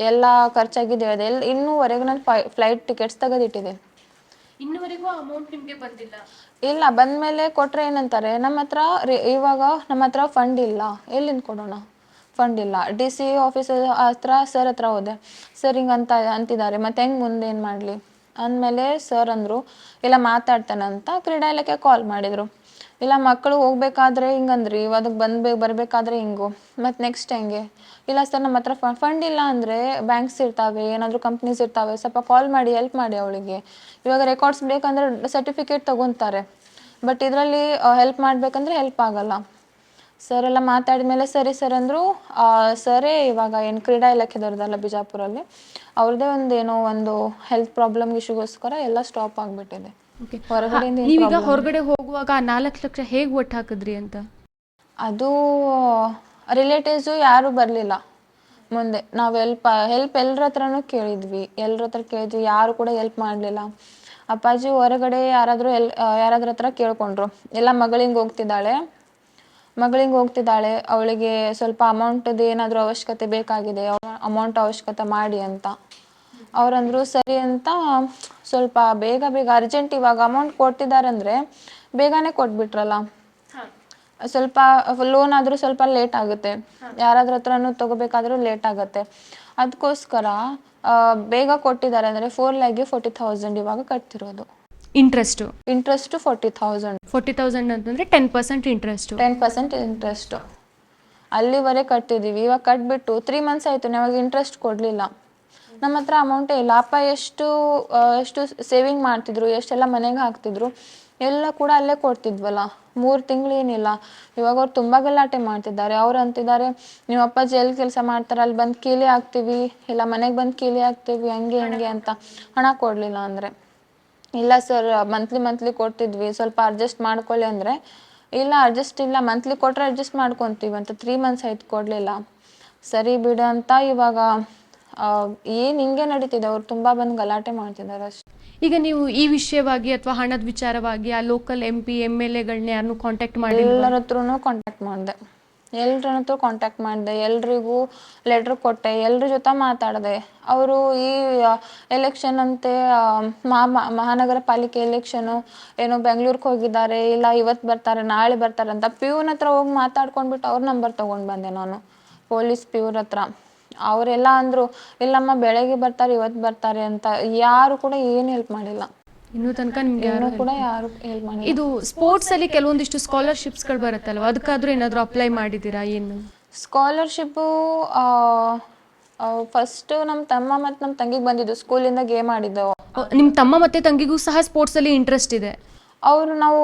ಎಲ್ಲ ಖರ್ಚಾಗಿದೆ ಹೇಳಿದೆ ಎಲ್ಲ ಇನ್ನೂವರೆಗೂ ನಾನು ಫೈ ಫ್ಲೈಟ್ ಟಿಕೆಟ್ಸ್ ತೆಗೆದಿಟ್ಟಿದೆ ಇನ್ನುವರೆಗೂ ಅಮೌಂಟ್ ನಿಮಗೆ ಬಂದಿಲ್ಲ? ಇಲ್ಲ ಬಂದಮೇಲೆ ಕೊಟ್ಟರೆ ಏನಂತಾರೆ ನಮ್ಮ ಹತ್ರ ಇವಾಗ ನಮ್ಮ ಹತ್ರ ಫಂಡ್ ಇಲ್ಲ. ಎಲ್ಲಿಂದ ಕೊಡೋಣ? ಫಂಡ್ ಇಲ್ಲ. ಡಿ ಸಿ ಆಫೀಸ್ ಹತ್ರ ಸರ್ ಹತ್ರ ಹೋದೆ. ಸರ್ ಹಿಂಗೆ ಅಂತ ಅಂತಿದ್ದಾರೆ. ಮತ್ತೆ ಹೆಂಗೆ ಮುಂದೆ ಏನು ಮಾಡಲಿ? ಅಂದಮೇಲೆ ಸರ್ ಅಂದರು ಇಲ್ಲ ಮಾತಾಡ್ತಾನೆ ಅಂತ ಕ್ರೀಡಾ ಇಲಾಖೆ ಕಾಲ್ ಮಾಡಿದರು. ಇಲ್ಲ, ಮಕ್ಕಳು ಹೋಗ್ಬೇಕಾದ್ರೆ ಹಿಂಗಂದ್ರಿ ಅದಕ್ಕೆ ಬಂದ್ಬೇಕು ಬರಬೇಕಾದ್ರೆ ಹಿಂಗು ಮತ್ತು ನೆಕ್ಸ್ಟ್ ಹೆಂಗೆ? ಇಲ್ಲ ಸರ್ ನಮ್ಮ ಹತ್ರ ಫಂಡ್ ಇಲ್ಲ ಅಂದರೆ ಬ್ಯಾಂಕ್ಸ್ ಇರ್ತಾವೆ, ಏನಾದರೂ ಕಂಪ್ನೀಸ್ ಇರ್ತಾವೆ, ಸ್ವಲ್ಪ ಕಾಲ್ ಮಾಡಿ ಹೆಲ್ಪ್ ಮಾಡಿ ಅವಳಿಗೆ. ಇವಾಗ ರೆಕಾರ್ಡ್ಸ್ ಬೇಕಂದ್ರೆ ಸರ್ಟಿಫಿಕೇಟ್ ತಗೊಂತಾರೆ ಬಟ್ ಇದರಲ್ಲಿ ಹೆಲ್ಪ್ ಮಾಡಬೇಕಂದ್ರೆ ಹೆಲ್ಪ್ ಆಗಲ್ಲ. ಸರ್ ಎಲ್ಲ ಮಾತಾಡಿದ್ಮೇಲೆ ಸರಿ ಸರ್ ಅಂದರು ಸರೇ ಇವಾಗ ಏನು ಕ್ರೀಡಾ ಇಲಾಖೆದವ್ರದ್ದಲ್ಲ ಬಿಜಾಪುರಲ್ಲಿ ಅವ್ರದ್ದೇ ಒಂದು ಏನೋ ಒಂದು ಹೆಲ್ತ್ ಪ್ರಾಬ್ಲಮ್ ಇಶ್ಯೂಗೋಸ್ಕರ ಎಲ್ಲ ಸ್ಟಾಪ್ ಆಗಿಬಿಟ್ಟಿದೆ. ನೀವೀಗ? ಹೊರಗಡೆ ಹೋಗುವಾಗ ನಾಲ್ಕು ಲಕ್ಷ ಹೇಗೆ ಒಟ್ಟು ಹಾಕಿದ್ರಿ ಅಂತ? ಅದು ರಿಲೇಟಿವ್ಸ್ ಯಾರು ಬರಲಿಲ್ಲ. ಮುಂದೆ ನಾವು ಹೆಲ್ಪ್ ಹೆಲ್ಪ್ ಎಲ್ಲರ ಹತ್ರನೂ ಕೇಳಿದ್ವಿ. ಎಲ್ಲರ ಹತ್ರ ಕೇಳಿದ್ವಿ ಯಾರು ಕೂಡ ಹೆಲ್ಪ್ ಮಾಡಲಿಲ್ಲ. ಅಪ್ಪಾಜಿ ಹೊರಗಡೆ ಯಾರಾದರೂ ಎಲ್ ಯಾರಾದ್ರ ಹತ್ರ ಕೇಳ್ಕೊಂಡ್ರು. ಎಲ್ಲ ಮಗಳಿಂಗ್ ಹೋಗ್ತಿದ್ದಾಳೆ. ಮಗಳಿಂಗ್ ಹೋಗ್ತಿದ್ದಾಳೆ. ಅವಳಿಗೆ ಸ್ವಲ್ಪ ಅಮೌಂಟದ್ದು ಏನಾದರೂ ಅವಶ್ಯಕತೆ ಬೇಕಾಗಿದೆ. ಅಮೌಂಟ್ ಅವಶ್ಯಕತೆ ಮಾಡಿ ಅಂತ. ಅವ್ರಂದ್ರು ಸರಿ ಅಂತ ಸ್ವಲ್ಪ ಬೇಗ ಬೇಗ ಅರ್ಜೆಂಟ್ ಇವಾಗ ಅಮೌಂಟ್ ಕೊಟ್ಟಿದ್ದಾರೆ ಅಂದರೆ ಬೇಗನೆ ಕೊಟ್ಬಿಟ್ರಲ್ಲ. ಸ್ವಲ್ಪ ಲೋನ್ ಆದರೂ ಸ್ವಲ್ಪ ಲೇಟ್ ಆಗುತ್ತೆ. ಯಾರಾದ್ರ ಹತ್ರನೂ ತಗೋಬೇಕಾದ್ರೂ ಲೇಟ್ ಆಗುತ್ತೆ. ಅದಕ್ಕೋಸ್ಕರ ಬೇಗ ಕೊಟ್ಟಿದ್ದಾರೆ ಅಂದರೆ ಫೋರ್ ಲ್ಯಾಕ್ಗೆ ಫೋರ್ಟಿ ಥೌಸಂಡ್ ಇವಾಗ ಕಟ್ತಿರೋದು. Interest interest forty thousand forty thousand ಅಂತಂದ್ರೆ ten percent interest ten percent interest ಅಲ್ಲಿವರೆ ಕಟ್ಟಿದ್ದೀವಿ. ಇವಾಗ ಕಟ್ಬಿಟ್ಟು ತ್ರೀ ಮಂತ್ಸ್ ಆಯಿತು ಇವಾಗ ಇಂಟ್ರೆಸ್ಟ್ ಕೊಡಲಿಲ್ಲ. ನಮ್ಮ ಹತ್ರ ಅಮೌಂಟೇ ಇಲ್ಲ. ಅಪ್ಪ ಎಷ್ಟು ಎಷ್ಟು ಸೇವಿಂಗ್ ಮಾಡ್ತಿದ್ರು, ಎಷ್ಟೆಲ್ಲ ಮನೆಗೆ ಹಾಕ್ತಿದ್ರು, ಎಲ್ಲ ಕೂಡ ಅಲ್ಲೇ ಕೊಡ್ತಿದ್ವಲ್ಲ. ಮೂರು ತಿಂಗಳು ಏನಿಲ್ಲ. ಇವಾಗ ಅವ್ರು ತುಂಬ ಗಲಾಟೆ ಮಾಡ್ತಿದ್ದಾರೆ. ಅವ್ರು ಅಂತಿದ್ದಾರೆ, ನೀವು ಅಪ್ಪಾಜಿ ಎಲ್ಲಿ ಕೆಲಸ ಮಾಡ್ತಾರೆ, ಅಲ್ಲಿ ಬಂದು ಕೀಲಿ ಹಾಕ್ತೀವಿ. ಇಲ್ಲ, ಮನೆಗೆ ಬಂದು ಕೀಲಿ ಹಾಕ್ತೀವಿ. ಹಂಗೆ ಹಂಗೆ ಅಂತ ಹಣ ಕೊಡಲಿಲ್ಲ ಅಂದರೆ. ಇಲ್ಲ ಸರ್ ಮಂತ್ಲಿ ಮಂತ್ಲಿ ಕೊಡ್ತಿದ್ವಿ. ಸ್ವಲ್ಪ ಅಡ್ಜಸ್ಟ್ ಮಾಡ್ಕೊಳ್ಳಿ ಅಂದರೆ. ಇಲ್ಲ ಅಡ್ಜಸ್ಟ್ ಇಲ್ಲ. ಮಂತ್ಲಿ ಕೊಟ್ಟರೆ ಅಡ್ಜಸ್ಟ್ ಮಾಡ್ಕೊತೀವಿ ಅಂತ. ತ್ರೀ ಮಂತ್ಸ್ ಆಯ್ತು ಕೊಡಲಿಲ್ಲ. ಸರಿ ಬಿಡು ಅಂತ ಇವಾಗ ಏನು ಹಿಂಗೆ ನಡೀತಿದೆ ಅವ್ರು ತುಂಬ ಬಂದು ಗಲಾಟೆ ಮಾಡ್ತಿದ್ದಾರೆ ಅಷ್ಟೇ. ಈಗ ನೀವು ಈ ವಿಷಯವಾಗಿ ಅಥವಾ ಹಣದ ವಿಚಾರವಾಗಿ ಆ local M P M L ಎಗಳನ್ನ ಯಾರನ್ನೂ ಕಾಂಟ್ಯಾಕ್ಟ್ ಮಾಡಿ ಎಲ್ಲರ ಹತ್ರನು ಕಾಂಟ್ಯಾಕ್ಟ್ ಮಾಡಿದೆ. ಎಲ್ರ ಹತ್ರ ಕಾಂಟ್ಯಾಕ್ಟ್ ಮಾಡಿದೆ. ಎಲ್ರಿಗೂ ಲೆಟ್ರ್ ಕೊಟ್ಟೆ. ಎಲ್ರ ಜೊತೆ ಮಾತಾಡಿದೆ. ಅವರು ಈ ಎಲೆಕ್ಷನ್ ಅಂತೆ ಮಹಾ- ಮಹಾನಗರ ಪಾಲಿಕೆ ಎಲೆಕ್ಷನು ಏನೋ ಬೆಂಗಳೂರಿಗೆ ಹೋಗಿದ್ದಾರೆ ಇಲ್ಲ ಇವತ್ತು ಬರ್ತಾರೆ ನಾಳೆ ಬರ್ತಾರೆ ಅಂತ ಪ್ಯೂನ್ ಹತ್ರ ಹೋಗಿ ಮಾತಾಡ್ಕೊಂಡ್ಬಿಟ್ಟು ಅವ್ರ ನಂಬರ್ ತೊಗೊಂಡು ಬಂದೆ ನಾನು. ಪೊಲೀಸ್ ಪ್ಯೂರ್ ಹತ್ರ. ಅವರೆಲ್ಲ ಅಂದರು ಇಲ್ಲಮ್ಮ ಬೆಳಗ್ಗೆ ಬರ್ತಾರೆ ಇವತ್ತು ಬರ್ತಾರೆ ಅಂತ ಯಾರು ಕೂಡ ಏನು ಹೆಲ್ಪ್ ಮಾಡಿಲ್ಲ. ಇನ್ನೂ ತನಕ ನಿಮ್ಗೆ ಯಾರು ಇನ್ನೂ ಕೂಡ ಯಾರು ಹೆಲ್ಪ್ ಮಾಡಿಲ್ಲ. ಇದು ಸ್ಪೋರ್ಟ್ಸ್ ಅಲ್ಲಿ ಕೆಲವೊಂದಿಷ್ಟು ಸ್ಕಾಲರ್ಶಿಪ್ಸ್ಗಳು ಬರುತ್ತಲ್ವ? ಅದಕ್ಕಾದ್ರೂ ಏನಾದರೂ ಅಪ್ಲೈ ಮಾಡಿದ್ದೀರಾ ಏನು? ಸ್ಕಾಲರ್ಶಿಪ್ಪು ಫಸ್ಟು ನಮ್ಮ ತಮ್ಮ ಮತ್ತು ನಮ್ಮ ತಂಗಿಗೆ ಬಂದಿದ್ದು ಸ್ಕೂಲಿಂದ ಗೇಮ್ ಆಡಿದ್ದೆವು ನಿಮ್ಮ ತಮ್ಮ ಮತ್ತೆ ತಂಗಿಗೂ ಸಹ ಸ್ಪೋರ್ಟ್ಸ್ ಅಲ್ಲಿ ಇಂಟ್ರೆಸ್ಟ್ ಇದೆ? ಅವರು ನಾವು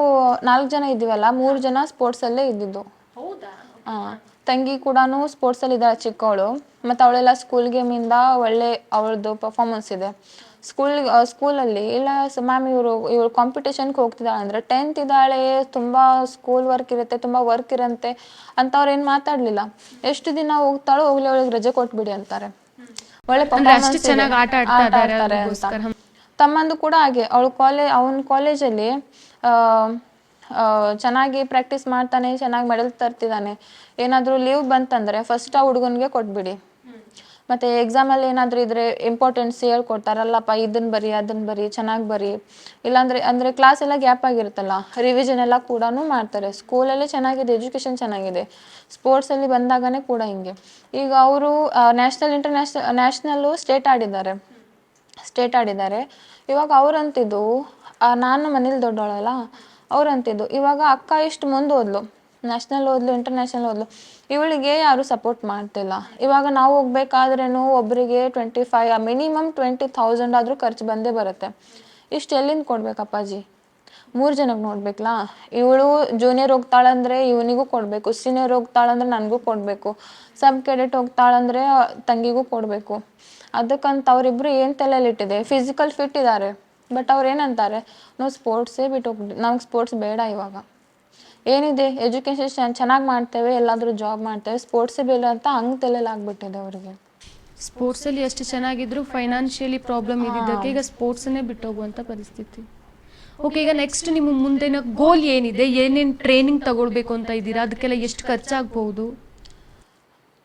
ನಾಲ್ಕು ಜನ ಇದ್ದೀವಲ್ಲ ಮೂರು ಜನ ಸ್ಪೋರ್ಟ್ಸಲ್ಲೇ ಇದ್ದಿದ್ದು. ಹಾಂ ತಂಗಿ ಕೂಡ ಸ್ಪೋರ್ಟ್ಸಲ್ಲಿ ಇದ್ದಾಳೆ ಚಿಕ್ಕವಳು. ಮತ್ತು ಅವಳೆಲ್ಲ ಸ್ಕೂಲ್ ಗೇಮಿಂದ ಒಳ್ಳೆ ಅವಳದು ಪರ್ಫಾರ್ಮೆನ್ಸ್ ಇದೆ. ಸ್ಕೂಲ್ ಸ್ಕೂಲಲ್ಲಿ ಇಲ್ಲ ಮ್ಯಾಮ್ ಇವರು ಇವರು ಕಾಂಪಿಟೇಷನ್ಗೆ ಹೋಗ್ತಿದ್ದಾಳೆ ಅಂದರೆ ಟೆಂತ್ ಇದ್ದಾಳೆ ತುಂಬ ಸ್ಕೂಲ್ ವರ್ಕ್ ಇರುತ್ತೆ ತುಂಬ ವರ್ಕ್ ಇರುತ್ತೆ ಅಂತ ಅವ್ರು ಏನು ಮಾತಾಡಲಿಲ್ಲ. ಎಷ್ಟು ದಿನ ಹೋಗ್ತಾಳೋ ಹೋಗ್ಲಿ ಅವಳಿಗೆ ರಜೆ ಕೊಟ್ಬಿಡಿ ಅಂತಾರೆ. ಒಳ್ಳೆ ಪರ್ಫಾರ್ಮೆನ್ಸ್ ತಮ್ಮಂದು ಕೂಡ ಹಾಗೆ ಅವಳು ಕಾಲೇಜ್ ಅವನ ಕಾಲೇಜಲ್ಲಿ ಚೆನ್ನಾಗಿ ಪ್ರಾಕ್ಟೀಸ್ ಮಾಡ್ತಾನೆ, ಚೆನ್ನಾಗಿ ಮೆಡಲ್ ತರ್ತಿದ್ದಾನೆ. ಏನಾದರೂ ಲೀವ್ ಬಂತಂದರೆ ಫಸ್ಟ್ ಆ ಹುಡುಗನಿಗೆ ಕೊಟ್ಬಿಡಿ. ಮತ್ತು ಎಕ್ಸಾಮಲ್ಲಿ ಏನಾದರೂ ಇದ್ದರೆ ಇಂಪಾರ್ಟೆನ್ಸ್ ಹೇಳ್ಕೊಡ್ತಾರಲ್ಲಪ್ಪ ಇದನ್ನು ಬರಿ ಅದನ್ನು ಬರಿ, ಚೆನ್ನಾಗಿ ಬರಿ. ಇಲ್ಲಾಂದರೆ, ಅಂದರೆ ಕ್ಲಾಸ್ ಎಲ್ಲ ಗ್ಯಾಪ್ ಆಗಿರುತ್ತಲ್ಲ ರಿವಿಷನ್ ಎಲ್ಲ ಕೂಡ ಮಾಡ್ತಾರೆ. ಸ್ಕೂಲಲ್ಲಿ ಚೆನ್ನಾಗಿದೆ ಎಜುಕೇಷನ್ ಚೆನ್ನಾಗಿದೆ. ಸ್ಪೋರ್ಟ್ಸಲ್ಲಿ ಬಂದಾಗನೇ ಕೂಡ ಹಿಂಗೆ. ಈಗ ಅವರು ನ್ಯಾಷನಲ್ ಇಂಟರ್ನ್ಯಾಷನಲ್ ನ್ಯಾಷನಲ್ಲು ಸ್ಟೇಟ್ ಆಡಿದ್ದಾರೆ. ಸ್ಟೇಟ್ ಆಡಿದ್ದಾರೆ. ಇವಾಗ ಅವರಂತಿದ್ದು ನಾನು ಮನೇಲಿ ದೊಡ್ಡವಳಲ್ಲ ಅವ್ರಂತಿದ್ದು. ಇವಾಗ ಅಕ್ಕ ಇಷ್ಟು ಮುಂದೆ ಓದ್ಲು. National ಓದ್ಲು international ಓದ್ಲು. ಇವಳಿಗೆ ಯಾರು ಸಪೋರ್ಟ್ ಮಾಡ್ತಿಲ್ಲ. ಇವಾಗ ನಾವು ಹೋಗ್ಬೇಕಾದ್ರೇನು ಒಬ್ಬರಿಗೆ twenty five minimum twenty thousand ಆದರೂ ಖರ್ಚು ಬಂದೇ ಬರುತ್ತೆ. ಇಷ್ಟು ಎಲ್ಲಿಂದ ಕೊಡ್ಬೇಕಪ್ಪಾಜಿ ಮೂರು ಜನಕ್ಕೆ ನೋಡ್ಬೇಕಲ್ಲ ಇವಳು ಜೂನಿಯರ್ ಹೋಗ್ತಾಳಂದ್ರೆ ಇವನಿಗೂ ಕೊಡಬೇಕು. ಸೀನಿಯರ್ ಹೋಗ್ತಾಳಂದ್ರೆ ನನಗೂ ಕೊಡಬೇಕು. ಸಬ್ ಕೆಡೆಟ್ ಹೋಗ್ತಾಳಂದ್ರೆ ತಂಗಿಗೂ ಕೊಡಬೇಕು. ಅದಕ್ಕಂತ ಅವರಿಬ್ಬರು ಏನು ತಲೆಯಲ್ಲಿ ಇಟ್ಟಿದೆ ಫಿಸಿಕಲ್ ಫಿಟ್ ಇದ್ದಾರೆ ಬಟ್ ಅವ್ರು ಏನಂತಾರೆ ನಾವು ಸ್ಪೋರ್ಟ್ಸೇ ಬಿಟ್ಟು ಹೋಗ್ಬಿಟ್ಟು ನಮ್ಗೆ ಸ್ಪೋರ್ಟ್ಸ್ ಬೇಡ ಇವಾಗ. ಏನಿದೆ ಎಜುಕೇಷನ್ ಚೆನ್ನಾಗಿ ಮಾಡ್ತೇವೆ ಎಲ್ಲಾದರೂ ಜಾಬ್ ಮಾಡ್ತೇವೆ ಸ್ಪೋರ್ಟ್ಸೇ ಬೇಡ ಅಂತ ಹಂಗೆ ತಲೆಯಲ್ಲಿ ಆಗ್ಬಿಟ್ಟಿದೆ ಅವರಿಗೆ. ಸ್ಪೋರ್ಟ್ಸಲ್ಲಿ ಎಷ್ಟು ಚೆನ್ನಾಗಿದ್ರು ಫೈನಾನ್ಷಿಯಲಿ ಪ್ರಾಬ್ಲಮ್ ಇದ್ದಿದ್ದಕ್ಕೆ ಈಗ ಸ್ಪೋರ್ಟ್ಸನ್ನೇ ಬಿಟ್ಟು ಹೋಗುವಂಥ ಪರಿಸ್ಥಿತಿ. ಓಕೆ ಈಗ ನೆಕ್ಸ್ಟ್ ನಿಮ್ಮ ಮುಂದಿನ ಗೋಲ್ ಏನಿದೆ? ಏನೇನು ಟ್ರೈನಿಂಗ್ ತಗೊಳ್ಬೇಕು ಅಂತ ಇದ್ದೀರಾ? ಅದಕ್ಕೆಲ್ಲ ಎಷ್ಟು ಖರ್ಚಾಗಬಹುದು?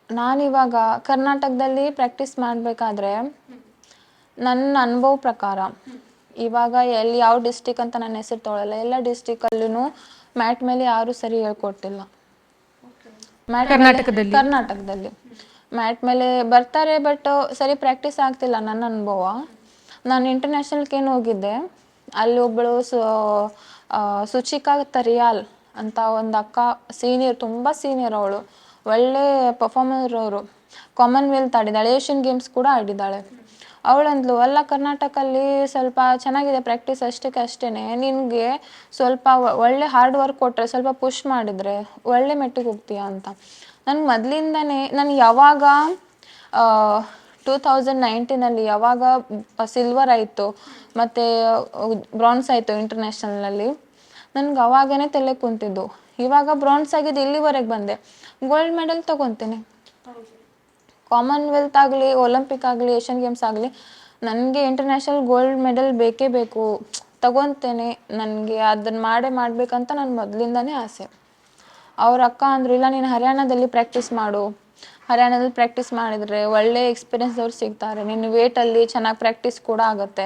ನಾನಿವಾಗ ಕರ್ನಾಟಕದಲ್ಲಿ ಪ್ರಾಕ್ಟೀಸ್ ಮಾಡಬೇಕಾದ್ರೆ ನನ್ನ ಅನುಭವ ಪ್ರಕಾರ ಇವಾಗ ಎಲ್ಲಿ ಯಾವ ಡಿಸ್ಟಿಕ್ ಅಂತ ನನ್ನ ಹೆಸರು ತೊಗೊಳಲ್ಲ. ಎಲ್ಲ ಡಿಸ್ಟಿಕಲ್ಲೂ ಮ್ಯಾಟ್ ಮೇಲೆ ಯಾರು ಸರಿ ಹೇಳ್ಕೊಟ್ಟಿಲ್ಲ. ಮ್ಯಾಟ್ ಕರ್ನಾಟಕದಲ್ಲಿ? ಕರ್ನಾಟಕದಲ್ಲಿ. ಮ್ಯಾಟ್ ಮೇಲೆ ಬರ್ತಾರೆ ಬಟ್ ಸರಿ ಪ್ರಾಕ್ಟೀಸ್ ಆಗ್ತಿಲ್ಲ ನನ್ನ ಅನುಭವ. ನಾನು ಇಂಟರ್ನ್ಯಾಷನಲ್ಗೇನು ಹೋಗಿದ್ದೆ. ಅಲ್ಲಿ ಒಬ್ಬಳು ಸು ಸುಚಿಕಾ ತರಿಯಾಲ್ ಅಂತ ಒಂದು ಅಕ್ಕ ಸೀನಿಯರ್ ತುಂಬ ಸೀನಿಯರ್ ಅವಳು. ಒಳ್ಳೆ ಪರ್ಫಾರ್ಮರ್ ಅವರು. ಕಾಮನ್ವೆಲ್ತ್ ಆಡಿದ್ದಾಳೆ. ಏಷ್ಯನ್ ಗೇಮ್ಸ್ ಕೂಡ ಆಡಿದ್ದಾಳೆ. ಅವಳಂದ್ಲು, ಅಲ್ಲ, ಕರ್ನಾಟಕಲ್ಲಿ ಸ್ವಲ್ಪ ಚೆನ್ನಾಗಿದೆ ಪ್ರಾಕ್ಟೀಸ್ ಅಷ್ಟಕ್ಕೆ ಅಷ್ಟೇ ನಿನಗೆ ಸ್ವಲ್ಪ ಒಳ್ಳೆ ಹಾರ್ಡ್ ವರ್ಕ್ ಕೊಟ್ಟರೆ ಸ್ವಲ್ಪ ಪುಷ್ ಮಾಡಿದರೆ ಒಳ್ಳೆ ಮೆಟ್ಟಿಗೆ ಹೋಗ್ತೀಯ ಅಂತ. ನಾನು ಮೊದಲಿಂದನೇ, ನಾನು ಯಾವಾಗ ಟೂ ತೌಸಂಡ್ ನೈನ್ಟೀನಲ್ಲಿ ಯಾವಾಗ ಸಿಲ್ವರ್ ಆಯಿತು, ಮತ್ತು ಬ್ರಾನ್ಸ್ ಆಯಿತು ಇಂಟರ್ನ್ಯಾಷನಲ್ನಲ್ಲಿ ನನಗೆ ಅವಾಗನೇ ತಲೆ ಕುಂತಿದ್ದು. ಇವಾಗ ಬ್ರಾನ್ಸ್ ಆಗಿದ್ದು ಇಲ್ಲಿವರೆಗೆ ಬಂದೆ. ಗೋಲ್ಡ್ ಮೆಡಲ್ ತೊಗೊತೀನಿ. ಕಾಮನ್ವೆಲ್ತ್ ಆಗಲಿ ಒಲಿಂಪಿಕ್ ಆಗಲಿ ಏಷ್ಯನ್ ಗೇಮ್ಸ್ ಆಗಲಿ, ನನಗೆ ಇಂಟರ್ನ್ಯಾಷನಲ್ ಗೋಲ್ಡ್ ಮೆಡಲ್ ಬೇಕೇ ಬೇಕು. ತಗೊತೇನೆ. ನನಗೆ ಅದನ್ನು ಮಾಡೇ ಮಾಡಬೇಕಂತ ನನ್ನ ಮೊದಲಿಂದನೇ ಆಸೆ. ಅವ್ರ ಅಕ್ಕ ಅಂದರು, ಇಲ್ಲ, ನೀನು ಹರಿಯಾಣದಲ್ಲಿ ಪ್ರಾಕ್ಟೀಸ್ ಮಾಡು. ಹರಿಯಾಣದಲ್ಲಿ ಪ್ರಾಕ್ಟೀಸ್ ಮಾಡಿದರೆ ಒಳ್ಳೆ ಎಕ್ಸ್ಪೀರಿಯನ್ಸ್ ಅವ್ರು ಸಿಗ್ತಾರೆ. ನಿನ್ನ ವೇಟಲ್ಲಿ ಚೆನ್ನಾಗಿ ಪ್ರಾಕ್ಟೀಸ್ ಕೂಡ ಆಗುತ್ತೆ.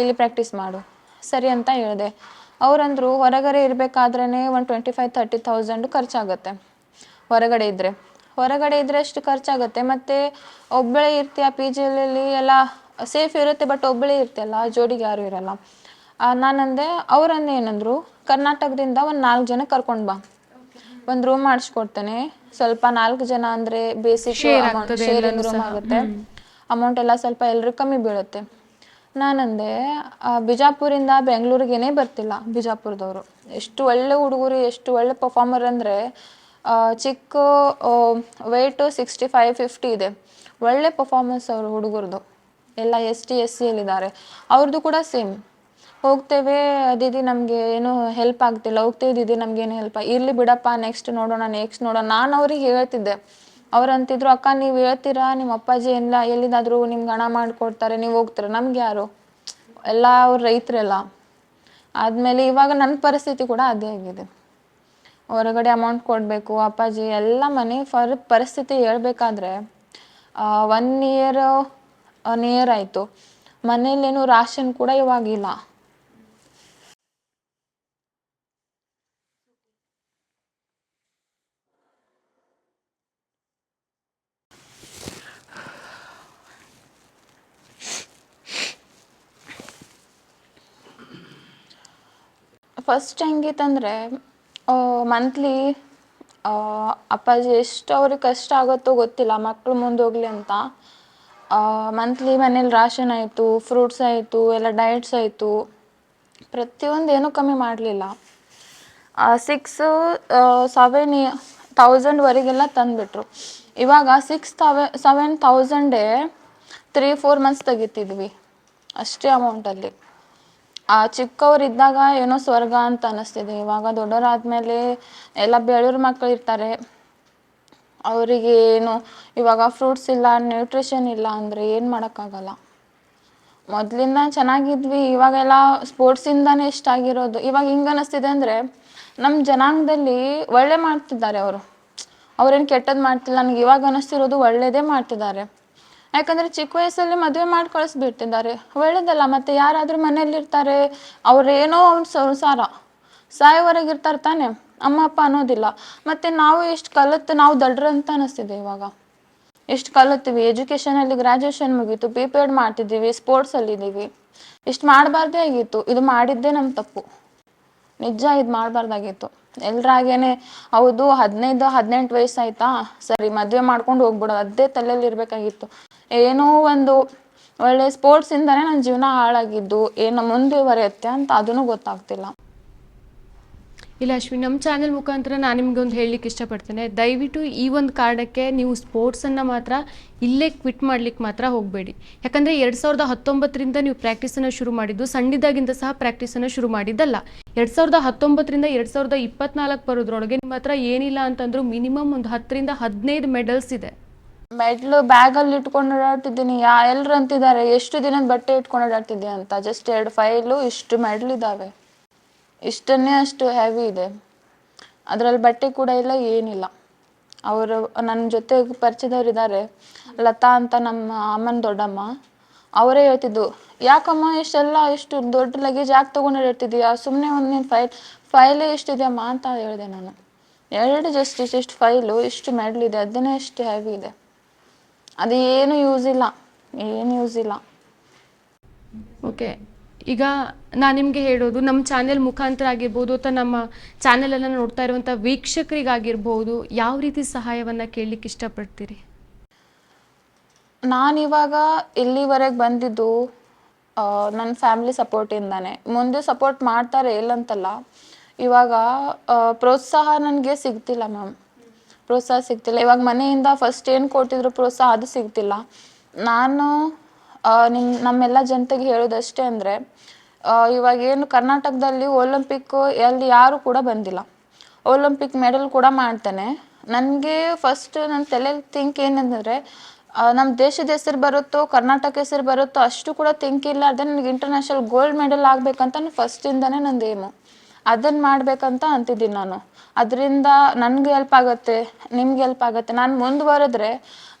ಇಲ್ಲಿ ಪ್ರಾಕ್ಟೀಸ್ ಮಾಡು. ಸರಿ ಅಂತ ಹೇಳಿದೆ. ಅವರಂದ್ರು ಹೊರಗಡೆ ಇರಬೇಕಾದ್ರೇ ಒಂದು ಟ್ವೆಂಟಿ ಫೈವ್ ತರ್ಟಿ ತೌಸಂಡ್ ಖರ್ಚಾಗುತ್ತೆ. ಹೊರಗಡೆ ಇದ್ದರೆ ಹೊರಗಡೆ ಇದ್ರೆ ಅಷ್ಟು ಖರ್ಚಾಗುತ್ತೆ. ಮತ್ತೆ ಒಬ್ಬಳೆ ಇರ್ತೀಯ ಪಿ ಜಿಯಲ್ಲಿ ಎಲ್ಲ ಸೇಫ್ ಇರುತ್ತೆ ಬಟ್ ಒಬ್ಬಳೇ ಇರ್ತೀಯಲ್ಲ ಜೋಡಿಗೆ ಯಾರು ಇರಲ್ಲ. ನಾನಂದೆ ಅವರನ್ನ ಏನಂದ್ರು ಕರ್ನಾಟಕದಿಂದ ಒಂದು ನಾಲ್ಕು ಜನ ಕರ್ಕೊಂಡು ಬಾ. ಒಂದು ರೂಮ್ ಮಾಡಿಸ್ಕೊಡ್ತೇನೆ. ಸ್ವಲ್ಪ ನಾಲ್ಕು ಜನ ಅಂದ್ರೆ ಬೇಸಿಕ್ ಅಮೌಂಟ್ ಶೇರಿಂಗ್ ರೂಮ್ ಆಗುತ್ತೆ. ಅಮೌಂಟ್ ಎಲ್ಲ ಸ್ವಲ್ಪ ಎಲ್ರಿಗೂ ಕಮ್ಮಿ ಬೀಳುತ್ತೆ. ನಾನಂದೆ ಬಿಜಾಪುರಿಂದ ಬೆಂಗಳೂರಿಗೇನೆ ಬರ್ತಿಲ್ಲ ಬಿಜಾಪುರದವರು. ಎಷ್ಟು ಒಳ್ಳೆ ಹುಡುಗರು ಎಷ್ಟು ಒಳ್ಳೆ ಪರ್ಫಾರ್ಮರ್ ಅಂದರೆ ಚಿಕ್ಕ ವೆಯ್ಟು ಸಿಕ್ಸ್ಟಿ ಫೈವ್ ಫಿಫ್ಟಿ ಇದೆ. ಒಳ್ಳೆ ಪರ್ಫಾರ್ಮೆನ್ಸ್ ಅವರು ಹುಡುಗರದು. ಎಲ್ಲ ಎಸ್ ಟಿ, ಎಸ್ ಸಿಯಲ್ಲಿದ್ದಾರೆ ಅವ್ರದ್ದು ಕೂಡ ಸೇಮ್ ಹೋಗ್ತೇವೆ, ದೀದಿ ನಮಗೆ ಏನು ಹೆಲ್ಪ್ ಆಗ್ತಿಲ್ಲ. ಹೋಗ್ತೇವೆ ದೀದಿ ಏನು ಹೆಲ್ಪ್ ಇರಲಿ ಬಿಡಪ್ಪ ನೆಕ್ಸ್ಟ್ ನೋಡೋಣ ನೆಕ್ಸ್ಟ್ ನೋಡೋಣ. ನಾನು ಅವ್ರಿಗೆ ಹೇಳ್ತಿದ್ದೆ. ಅವ್ರು ಅಂತಿದ್ರು ಅಕ್ಕ, ನೀವು ಹೇಳ್ತೀರಾ? ನಿಮ್ಮ ಅಪ್ಪಾಜಿ ಎಲ್ಲ ಎಲ್ಲಿದಾದರೂ ನಿಮ್ಗೆ ಹಣ ಮಾಡಿಕೊಡ್ತಾರೆ. ನೀವು ಹೋಗ್ತೀರ? ನಮ್ಗೆ ಯಾರು? ಎಲ್ಲ ಅವ್ರು ರೈತರೆಲ್ಲ. ಆದಮೇಲೆ ಇವಾಗ ನನ್ನ ಪರಿಸ್ಥಿತಿ ಕೂಡ ಅದೇ ಆಗಿದೆ. ಹೊರಗಡೆ ಅಮೌಂಟ್ ಕೊಡಬೇಕು, ಅಪ್ಪಾಜಿ ಎಲ್ಲ ಮನೆ ಫರ್ ಪರಿಸ್ಥಿತಿ ಹೇಳ್ಬೇಕಾದ್ರೆ ಒನ್ ಇಯರ್ ಒನ್ ಇಯರ್ ಆಯಿತು. ಮನೇಲೇನು ರಾಷನ್ ಕೂಡ ಇವಾಗಿಲ್ಲ ಫಸ್ಟ್ ಹೆಂಗಿತ್ತಂದರೆ ಮಂತ್ಲಿ ಅಪ್ಪಾಜಿ ಎಷ್ಟು ಅವ್ರಿಗೆ ಕಷ್ಟ ಆಗುತ್ತೋ ಗೊತ್ತಿಲ್ಲ ಮಕ್ಕಳು ಮುಂದೆ ಹೋಗ್ಲಿ ಅಂತ. ಮಂತ್ಲಿ ಮನೇಲಿ ರಾಷನ್ ಆಯಿತು ಫ್ರೂಟ್ಸ್ ಆಯಿತು, ಎಲ್ಲ ಡಯಟ್ಸ್ ಆಯಿತು. ಪ್ರತಿಯೊಂದು ಏನೂ ಕಮ್ಮಿ ಮಾಡಲಿಲ್ಲ. ಸಿಕ್ಸ್ ಸೆವೆನ್ ತೌಸಂಡ್ವರೆಗೆಲ್ಲ ತಂದುಬಿಟ್ರು. ಇವಾಗ ಸಿಕ್ಸ್ ತವೆ ಸೆವೆನ್ ತೌಸಂಡೇ ತ್ರೀ ಫೋರ್ ಮಂತ್ಸ್ ತೆಗಿತಿದ್ವಿ, ಅಷ್ಟೇ ಅಮೌಂಟಲ್ಲಿ ಆ ಚಿಕ್ಕವರಿದ್ದಾಗ ಏನೋ ಸ್ವರ್ಗ ಅಂತ ಅನಿಸ್ತಿದೆ. ಇವಾಗ ದೊಡ್ಡವರಾದ್ಮೇಲೆ ಎಲ್ಲ ಬೆಳೂರು ಮಕ್ಕಳು ಇರ್ತಾರೆ. ಅವರಿಗೆ ಏನು, ಇವಾಗ ಫ್ರೂಟ್ಸ್ ಇಲ್ಲ ನ್ಯೂಟ್ರಿಷನ್ ಇಲ್ಲ ಅಂದರೆ ಏನು ಮಾಡೋಕ್ಕಾಗಲ್ಲ. ಮೊದಲಿಂದ ಚೆನ್ನಾಗಿದ್ವಿ, ಇವಾಗೆಲ್ಲ ಸ್ಪೋರ್ಟ್ಸಿಂದನೇ ಇಷ್ಟ ಆಗಿರೋದು. ಇವಾಗ ಹಿಂಗೆ ಅನ್ನಿಸ್ತಿದೆ ಅಂದರೆ ನಮ್ಮ ಜನಾಂಗದಲ್ಲಿ ಒಳ್ಳೆ ಮಾಡ್ತಿದ್ದಾರೆ ಅವರು. ಅವ್ರೇನು ಕೆಟ್ಟದ್ದು ಮಾಡ್ತಿಲ್ಲ. ನನಗೆ ಇವಾಗ ಅನ್ನಿಸ್ತಿರೋದು ಒಳ್ಳೆಯದೇ ಮಾಡ್ತಿದ್ದಾರೆ. ಯಾಕಂದರೆ ಚಿಕ್ಕ ವಯಸ್ಸಲ್ಲಿ ಮದುವೆ ಮಾಡಿ ಕಳಿಸ್ಬಿಟ್ಟಿದ್ದಾರೆ ಒಳ್ಳೇದಲ್ಲ, ಮತ್ತು ಯಾರಾದರೂ ಮನೇಲಿರ್ತಾರೆ ಅವ್ರೇನೋ ಅವ್ನ ಸಂಸಾರ. ಸಾಯೋವರೆಗೆ ಇರ್ತಾರೆ ತಾನೆ, ಅಮ್ಮ, ಅಪ್ಪ ಅನ್ನೋದಿಲ್ಲ. ಮತ್ತು ನಾವು ಎಷ್ಟು ಕಲಿತು, ನಾವು ದಡ್ರು ಅಂತ ಅನ್ನಿಸ್ತಿದೆ ಇವಾಗ. ಎಷ್ಟು ಕಲಿತೀವಿ ಎಜುಕೇಷನಲ್ಲಿ ಗ್ರಾಜುಯೇಷನ್ ಮುಗೀತು ಪಿ ಪಿ ಎಡ್ ಮಾಡ್ತಿದ್ದೀವಿ ಇದೀವಿ. ಇಷ್ಟು ಮಾಡಬಾರ್ದೇ ಆಗಿತ್ತು, ಇದು ಮಾಡಿದ್ದೇ ನಮ್ಮ ತಪ್ಪು. ನಿಜ, ಇದು ಮಾಡಬಾರ್ದಾಗಿತ್ತು. ಎಲ್ರಾಗೇನೆ, ಹೌದು, ಹದಿನೈದು, ಹದಿನೆಂಟು ವಯಸ್ಸು ಆಯ್ತಾ ಸರಿ, ಮದುವೆ ಮಾಡ್ಕೊಂಡು ಹೋಗ್ಬಿಡೋದು ಅದೇ ತಲೆಯಲ್ಲಿ ಇರಬೇಕಾಗಿತ್ತು. ಏನೋ ಒಂದು ಒಳ್ಳೆ ಸ್ಪೋರ್ಟ್ಸಿಂದನೇ ನನ್ನ ಜೀವನ ಹಾಳಾಗಿದ್ದು, ಏನು ಮುಂದುವರಿಯುತ್ತೆ ಅಂತ ಅದೂ ಗೊತ್ತಾಗ್ತಿಲ್ಲ. ಇಲ್ಲ ಅಶ್ವಿನ್ ನಮ್ಮ ಚಾನೆಲ್ ಮುಖಾಂತರ ನಾನು ನಿಮ್ಗೆ ಒಂದು ಹೇಳಲಿಕ್ಕೆ ಇಷ್ಟಪಡ್ತೇನೆ. ದಯವಿಟ್ಟು ಈ ಒಂದು ಕಾರಣಕ್ಕೆ ನೀವು ಸ್ಪೋರ್ಟ್ಸನ್ನು ಮಾತ್ರ ಇಲ್ಲೇ ಕ್ವಿಟ್ ಮಾಡ್ಲಿಕ್ಕೆ ಮಾತ್ರ ಹೋಗಬೇಡಿ. ಯಾಕಂದರೆ ಎರಡು ಸಾವಿರದ ಹತ್ತೊಂಬತ್ತರಿಂದ ನೀವು ಪ್ರಾಕ್ಟೀಸನ್ನು ಶುರು ಮಾಡಿದ್ದು ಸಣ್ಣದಾಗಿಂದ ಸಹ ಪ್ರಾಕ್ಟೀಸನ್ನು ಶುರು ಮಾಡಿದ್ದಲ್ಲ. ಎರಡು ಸಾವಿರದ ಹತ್ತೊಂಬತ್ತರಿಂದ ಎರಡು ಸಾವಿರದ ಇಪ್ಪತ್ನಾಲ್ಕು ಬರೋದ್ರೊಳಗೆ ನಿಮ್ಮ ಹತ್ರ ಏನಿಲ್ಲ ಅಂತಂದ್ರೂ ಮಿನಿಮಮ್ ಒಂದು ಹತ್ತರಿಂದ ಹದಿನೈದು ಮೆಡಲ್ಸ್ ಇದೆ. ಮೆಡ್ಲು ಬ್ಯಾಗಲ್ಲಿ ಇಟ್ಕೊಂಡು ಓಡಾಡ್ತಿದ್ದೀನಿ. ಯಾ ಎಲ್ಲರೂ ಅಂತಿದ್ದಾರೆ, ಎಷ್ಟು ದಿನದ ಬಟ್ಟೆ ಇಟ್ಕೊಂಡು ಓಡಾಡ್ತಿದ್ದೀನಿ ಅಂತ. ಜಸ್ಟ್ ಎರಡು ಫೈಲು ಇಷ್ಟು ಮೆಡ್ಲ್ ಇದ್ದಾವೆ ಇಷ್ಟನ್ನೇ ಅಷ್ಟು ಹೆವಿ ಇದೆ. ಅದರಲ್ಲಿ ಬಟ್ಟೆ ಕೂಡ ಇಲ್ಲ, ಏನಿಲ್ಲ. ಅವರು ನನ್ನ ಜೊತೆ ಪರಿಚಯದವ್ರು ಇದ್ದಾರೆ ಲತಾ ಅಂತ ನಮ್ಮ ಅಮ್ಮನ ದೊಡ್ಡಮ್ಮ. ಅವರೇ ಹೇಳ್ತಿದ್ದು, ಯಾಕಮ್ಮ, ಇಷ್ಟೆಲ್ಲ, ಇಷ್ಟು ದೊಡ್ಡ ಲಗೇಜ್ ಯಾಕೆ ತೊಗೊಂಡು ಓಡಾಡ್ತಿದ್ದೀಯಾ ಸುಮ್ಮನೆ ಒಂದು ನೀನು ಫೈಲ್ ಫೈಲೇ ಎಷ್ಟಿದೆಯಮ್ಮ ಅಂತ ಹೇಳಿದೆ ನಾನು. ಎರಡು ಜಸ್ಟ್ ಇಷ್ಟು ಫೈಲು ಇಷ್ಟು ಮೆಡ್ಲ್ ಇದೆ ಅದನ್ನೇ ಇಷ್ಟು ಹೆವಿ ಇದೆ. ಅದು ಏನು ಯೂಸ್ ಇಲ್ಲ, ಏನು ಯೂಸ್ ಇಲ್ಲ. ಓಕೆ ಈಗ ನಾನು ನಿಮಗೆ ಹೇಳೋದು ನಮ್ಮ ಚಾನೆಲ್ ಮುಖಾಂತರ ಆಗಿರ್ಬೋದು ಅಥವಾ ನಮ್ಮ ಚಾನೆಲನ್ನು ನೋಡ್ತಾ ಇರುವಂಥ ವೀಕ್ಷಕರಿಗಾಗಿರ್ಬೋದು, ಯಾವ ರೀತಿ ಸಹಾಯವನ್ನು ಕೇಳಲಿಕ್ಕೆ ಇಷ್ಟಪಡ್ತೀರಿ? ನಾನಿವಾಗ ಇಲ್ಲಿವರೆಗೆ ಬಂದಿದ್ದು ನನ್ನ ಫ್ಯಾಮಿಲಿ ಸಪೋರ್ಟಿಂದಾನೆ ಮುಂದೆ ಸಪೋರ್ಟ್ ಮಾಡ್ತಾರೆ ಇಲ್ಲಂತಲ್ಲ ಇವಾಗ ಪ್ರೋತ್ಸಾಹ ನನಗೆ ಸಿಗ್ತಿಲ್ಲ ಮ್ಯಾಮ್ ಪ್ರೋತ್ಸಾಹ ಸಿಗ್ತಿಲ್ಲ. ಇವಾಗ ಮನೆಯಿಂದ ಫಸ್ಟ್ ಏನು ಕೊಟ್ಟಿದ್ರು ಪ್ರೋತ್ಸಾಹ ಅದು ಸಿಗ್ತಿಲ್ಲ. ನಾನು ನಿಮ್ಮ ನಮ್ಮೆಲ್ಲ ಜನತೆಗೆ ಹೇಳೋದಷ್ಟೇ ಅಂದರೆ ಇವಾಗ ಏನು ಕರ್ನಾಟಕದಲ್ಲಿ ಒಲಿಂಪಿಕ್ ಎಲ್ಲಿ ಯಾರು ಕೂಡ ಬಂದಿಲ್ಲ. ಒಲಿಂಪಿಕ್ ಮೆಡಲ್ ಕೂಡ ಮಾಡ್ತೇನೆ. ನನಗೆ ಫಸ್ಟ್ ನನ್ನ ತಲೆಯಲ್ಲಿ ಥಿಂಕ್ ಏನಂದರೆ ನಮ್ಮ ದೇಶದ ಹೆಸರು ಬರುತ್ತೋ, ಕರ್ನಾಟಕ ಹೆಸರು ಬರುತ್ತೋ ಅಷ್ಟು ಕೂಡ ಥಿಂಕ್ ಇಲ್ಲ. ಅದೇ ನನಗೆ ಇಂಟರ್ನ್ಯಾಷನಲ್ ಗೋಲ್ಡ್ ಮೆಡಲ್ ಆಗಬೇಕಂತ ಫಸ್ಟಿಂದನೇ ನಂದು ಏಮು ಅದನ್ನು ಮಾಡಬೇಕಂತ ಅಂತಿದ್ದೀನಿ ನಾನು. ಅದರಿಂದ ನನಗೆ ಹೆಲ್ಪ್ ಆಗುತ್ತೆ, ನಿಮ್ಗೆ ಹೆಲ್ಪ್ ಆಗುತ್ತೆ. ನಾನು ಮುಂದುವರೆದ್ರೆ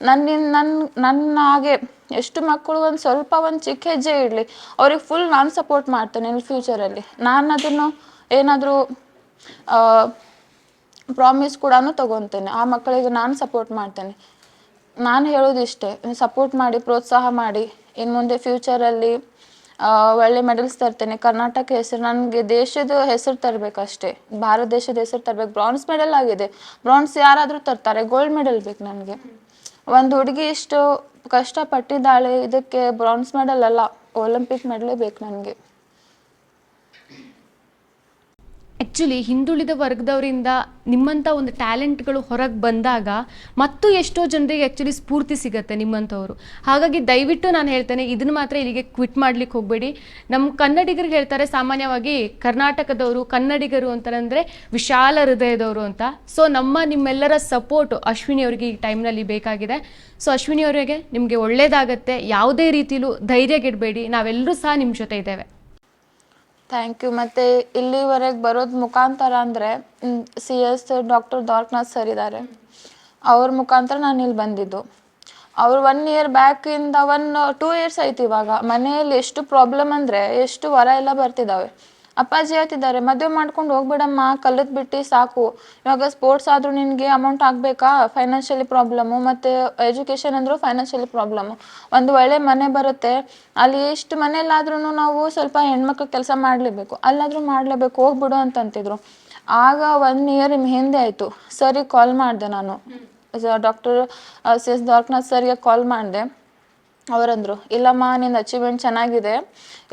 ನನ್ನಿಂದ ನನ್ನ ನನ್ನ ಹಾಗೆ ಎಷ್ಟು ಮಕ್ಕಳು ಒಂದು ಸ್ವಲ್ಪ ಒಂದು ಚಿಕ್ಕ ಹೆಜ್ಜೆ ಇಡಲಿ ಅವ್ರಿಗೆ ಫುಲ್ ನಾನು ಸಪೋರ್ಟ್ ಮಾಡ್ತೇನೆ ಇನ್ ಫ್ಯೂಚರಲ್ಲಿ ನಾನು ಅದನ್ನು ಏನಾದರೂ ಪ್ರಾಮಿಸ್ ಕೂಡ ತಗೊತೇನೆ. ಆ ಮಕ್ಕಳಿಗೆ ನಾನು ಸಪೋರ್ಟ್ ಮಾಡ್ತೇನೆ. ನಾನು ಹೇಳೋದು ಇಷ್ಟೇ ಸಪೋರ್ಟ್ ಮಾಡಿ, ಪ್ರೋತ್ಸಾಹ ಮಾಡಿ ಇನ್ನು ಮುಂದೆ ಫ್ಯೂಚರಲ್ಲಿ ಒಳ್ಳೆ ಮೆಡಲ್ಸ್ ತರ್ತೇನೆ. ಕರ್ನಾಟಕ ಹೆಸರು, ನನಗೆ ದೇಶದ ಹೆಸರು ತರಬೇಕಷ್ಟೇ. ಭಾರತ ದೇಶದ ಹೆಸರು ತರಬೇಕು. ಬ್ರಾನ್ಸ್ ಮೆಡಲ್ ಆಗಿದೆ. ಬ್ರಾನ್ಸ್ ಯಾರಾದರೂ ತರ್ತಾರೆ. ಗೋಲ್ಡ್ ಮೆಡಲ್ ಬೇಕು ನನಗೆ. ಒಂದು ಹುಡುಗಿ ಇಷ್ಟು ಕಷ್ಟಪಟ್ಟಿದ್ದಾಳೆ, ಇದಕ್ಕೆ ಬ್ರಾನ್ಸ್ ಮೆಡಲ್ ಅಲ್ಲ ಒಲಿಂಪಿಕ್ ಮೆಡಲೇ ಬೇಕು ನನಗೆ. ಆ್ಯಕ್ಚುಲಿ ಹಿಂದುಳಿದ ವರ್ಗದವರಿಂದ ನಿಮ್ಮಂಥ ಒಂದು ಟ್ಯಾಲೆಂಟ್ಗಳು ಹೊರಗೆ ಬಂದಾಗ ಮತ್ತು ಎಷ್ಟೋ ಜನರಿಗೆ ಆ್ಯಕ್ಚುಲಿ ಸ್ಫೂರ್ತಿ ಸಿಗುತ್ತೆ ನಿಮ್ಮಂಥವ್ರು. ಹಾಗಾಗಿ ದಯವಿಟ್ಟು ನಾನು ಹೇಳ್ತೇನೆ, ಇದನ್ನು ಮಾತ್ರ ಇಲ್ಲಿಗೆ ಕ್ವಿಟ್ ಮಾಡ್ಲಿಕ್ಕೆ ಹೋಗಬೇಡಿ. ನಮ್ಮ ಕನ್ನಡಿಗರಿಗೆ ಹೇಳ್ತಾರೆ ಸಾಮಾನ್ಯವಾಗಿ ಕರ್ನಾಟಕದವರು ಕನ್ನಡಿಗರು ಅಂತಂದರೆ ವಿಶಾಲ ಹೃದಯದವರು ಅಂತ. ಸೊ ನಮ್ಮ ನಿಮ್ಮೆಲ್ಲರ ಸಪೋರ್ಟ್ ಅಶ್ವಿನಿ ಅವರಿಗೆ ಈ ಟೈಮ್ನಲ್ಲಿ ಬೇಕಾಗಿದೆ. ಸೊ ಅಶ್ವಿನಿ ಅವರಿಗೆ ನಿಮಗೆ ಒಳ್ಳೇದಾಗತ್ತೆ, ಯಾವುದೇ ರೀತಿಲೂ ಧೈರ್ಯಗೆಡಬೇಡಿ ನಾವೆಲ್ಲರೂ ಸಹ ನಿಮ್ಮ ಜೊತೆ ಇದ್ದೇವೆ. ಥ್ಯಾಂಕ್ ಯು ಮತ್ತು ಇಲ್ಲಿವರೆಗೆ ಬರೋದು ಮುಖಾಂತರ ಅಂದರೆ C S doctor Dwarakanath sir ಇದ್ದಾರೆ ಅವ್ರ ಮುಖಾಂತರ ನಾನು ಇಲ್ಲಿ ಬಂದಿದ್ದು. ಅವ್ರು ಒನ್ ಇಯರ್ ಬ್ಯಾಕಿಂದ ಒನ್ ಟೂ ಇಯರ್ಸ್ ಆಯ್ತು ಇವಾಗ. ಮನೆಯಲ್ಲಿ ಎಷ್ಟು ಪ್ರಾಬ್ಲಮ್ ಅಂದರೆ, ಎಷ್ಟು ವರ ಎಲ್ಲ ಬರ್ತಿದ್ದಾವೆ ಅಪ್ಪಾಜಿ ಹೇಳ್ತಿದ್ದಾರೆ, ಮದುವೆ ಮಾಡ್ಕೊಂಡು ಹೋಗ್ಬೇಡಮ್ಮ ಕಲಿತ್ ಬಿಟ್ಟು ಸಾಕು. ಇವಾಗ ಸ್ಪೋರ್ಟ್ಸ್ ಆದರೂ ನಿನಗೆ ಅಮೌಂಟ್ ಆಗಬೇಕಾ? ಫೈನಾನ್ಷಿಯಲಿ ಪ್ರಾಬ್ಲಮ್ಮು ಮತ್ತು ಎಜುಕೇಷನ್ ಅಂದರೂ ಫೈನಾನ್ಷಿಯಲಿ ಪ್ರಾಬ್ಲಮ್ಮು ಒಂದು ಒಳ್ಳೆ ಮನೆ ಬರುತ್ತೆ, ಅಲ್ಲಿ ಎಷ್ಟು ಮನೆಯಲ್ಲಾದ್ರೂ ನಾವು ಸ್ವಲ್ಪ ಹೆಣ್ಮಕ್ಳು ಕೆಲಸ ಮಾಡಲೇಬೇಕು. ಅಲ್ಲಾದರೂ ಮಾಡ್ಲೇಬೇಕು, ಹೋಗ್ಬಿಡು ಅಂತಂತಿದ್ರು. ಆಗ ಒನ್ ಇಯರ್ ಹಿಂದೆ ಆಯಿತು. ಸರಿ ಕಾಲ್ ಮಾಡಿದೆ ನಾನು. ಡಾಕ್ಟರ್ ಸಿ ಎಸ್ ದ್ವಾರಕನಾಥ್ ಸರ್ಗೆ ಕಾಲ್ ಮಾಡಿದೆ. ಅವರಂದರು, ಇಲ್ಲಮ್ಮ ನಿನ್ನ ಅಚೀವ್ಮೆಂಟ್ ಚೆನ್ನಾಗಿದೆ,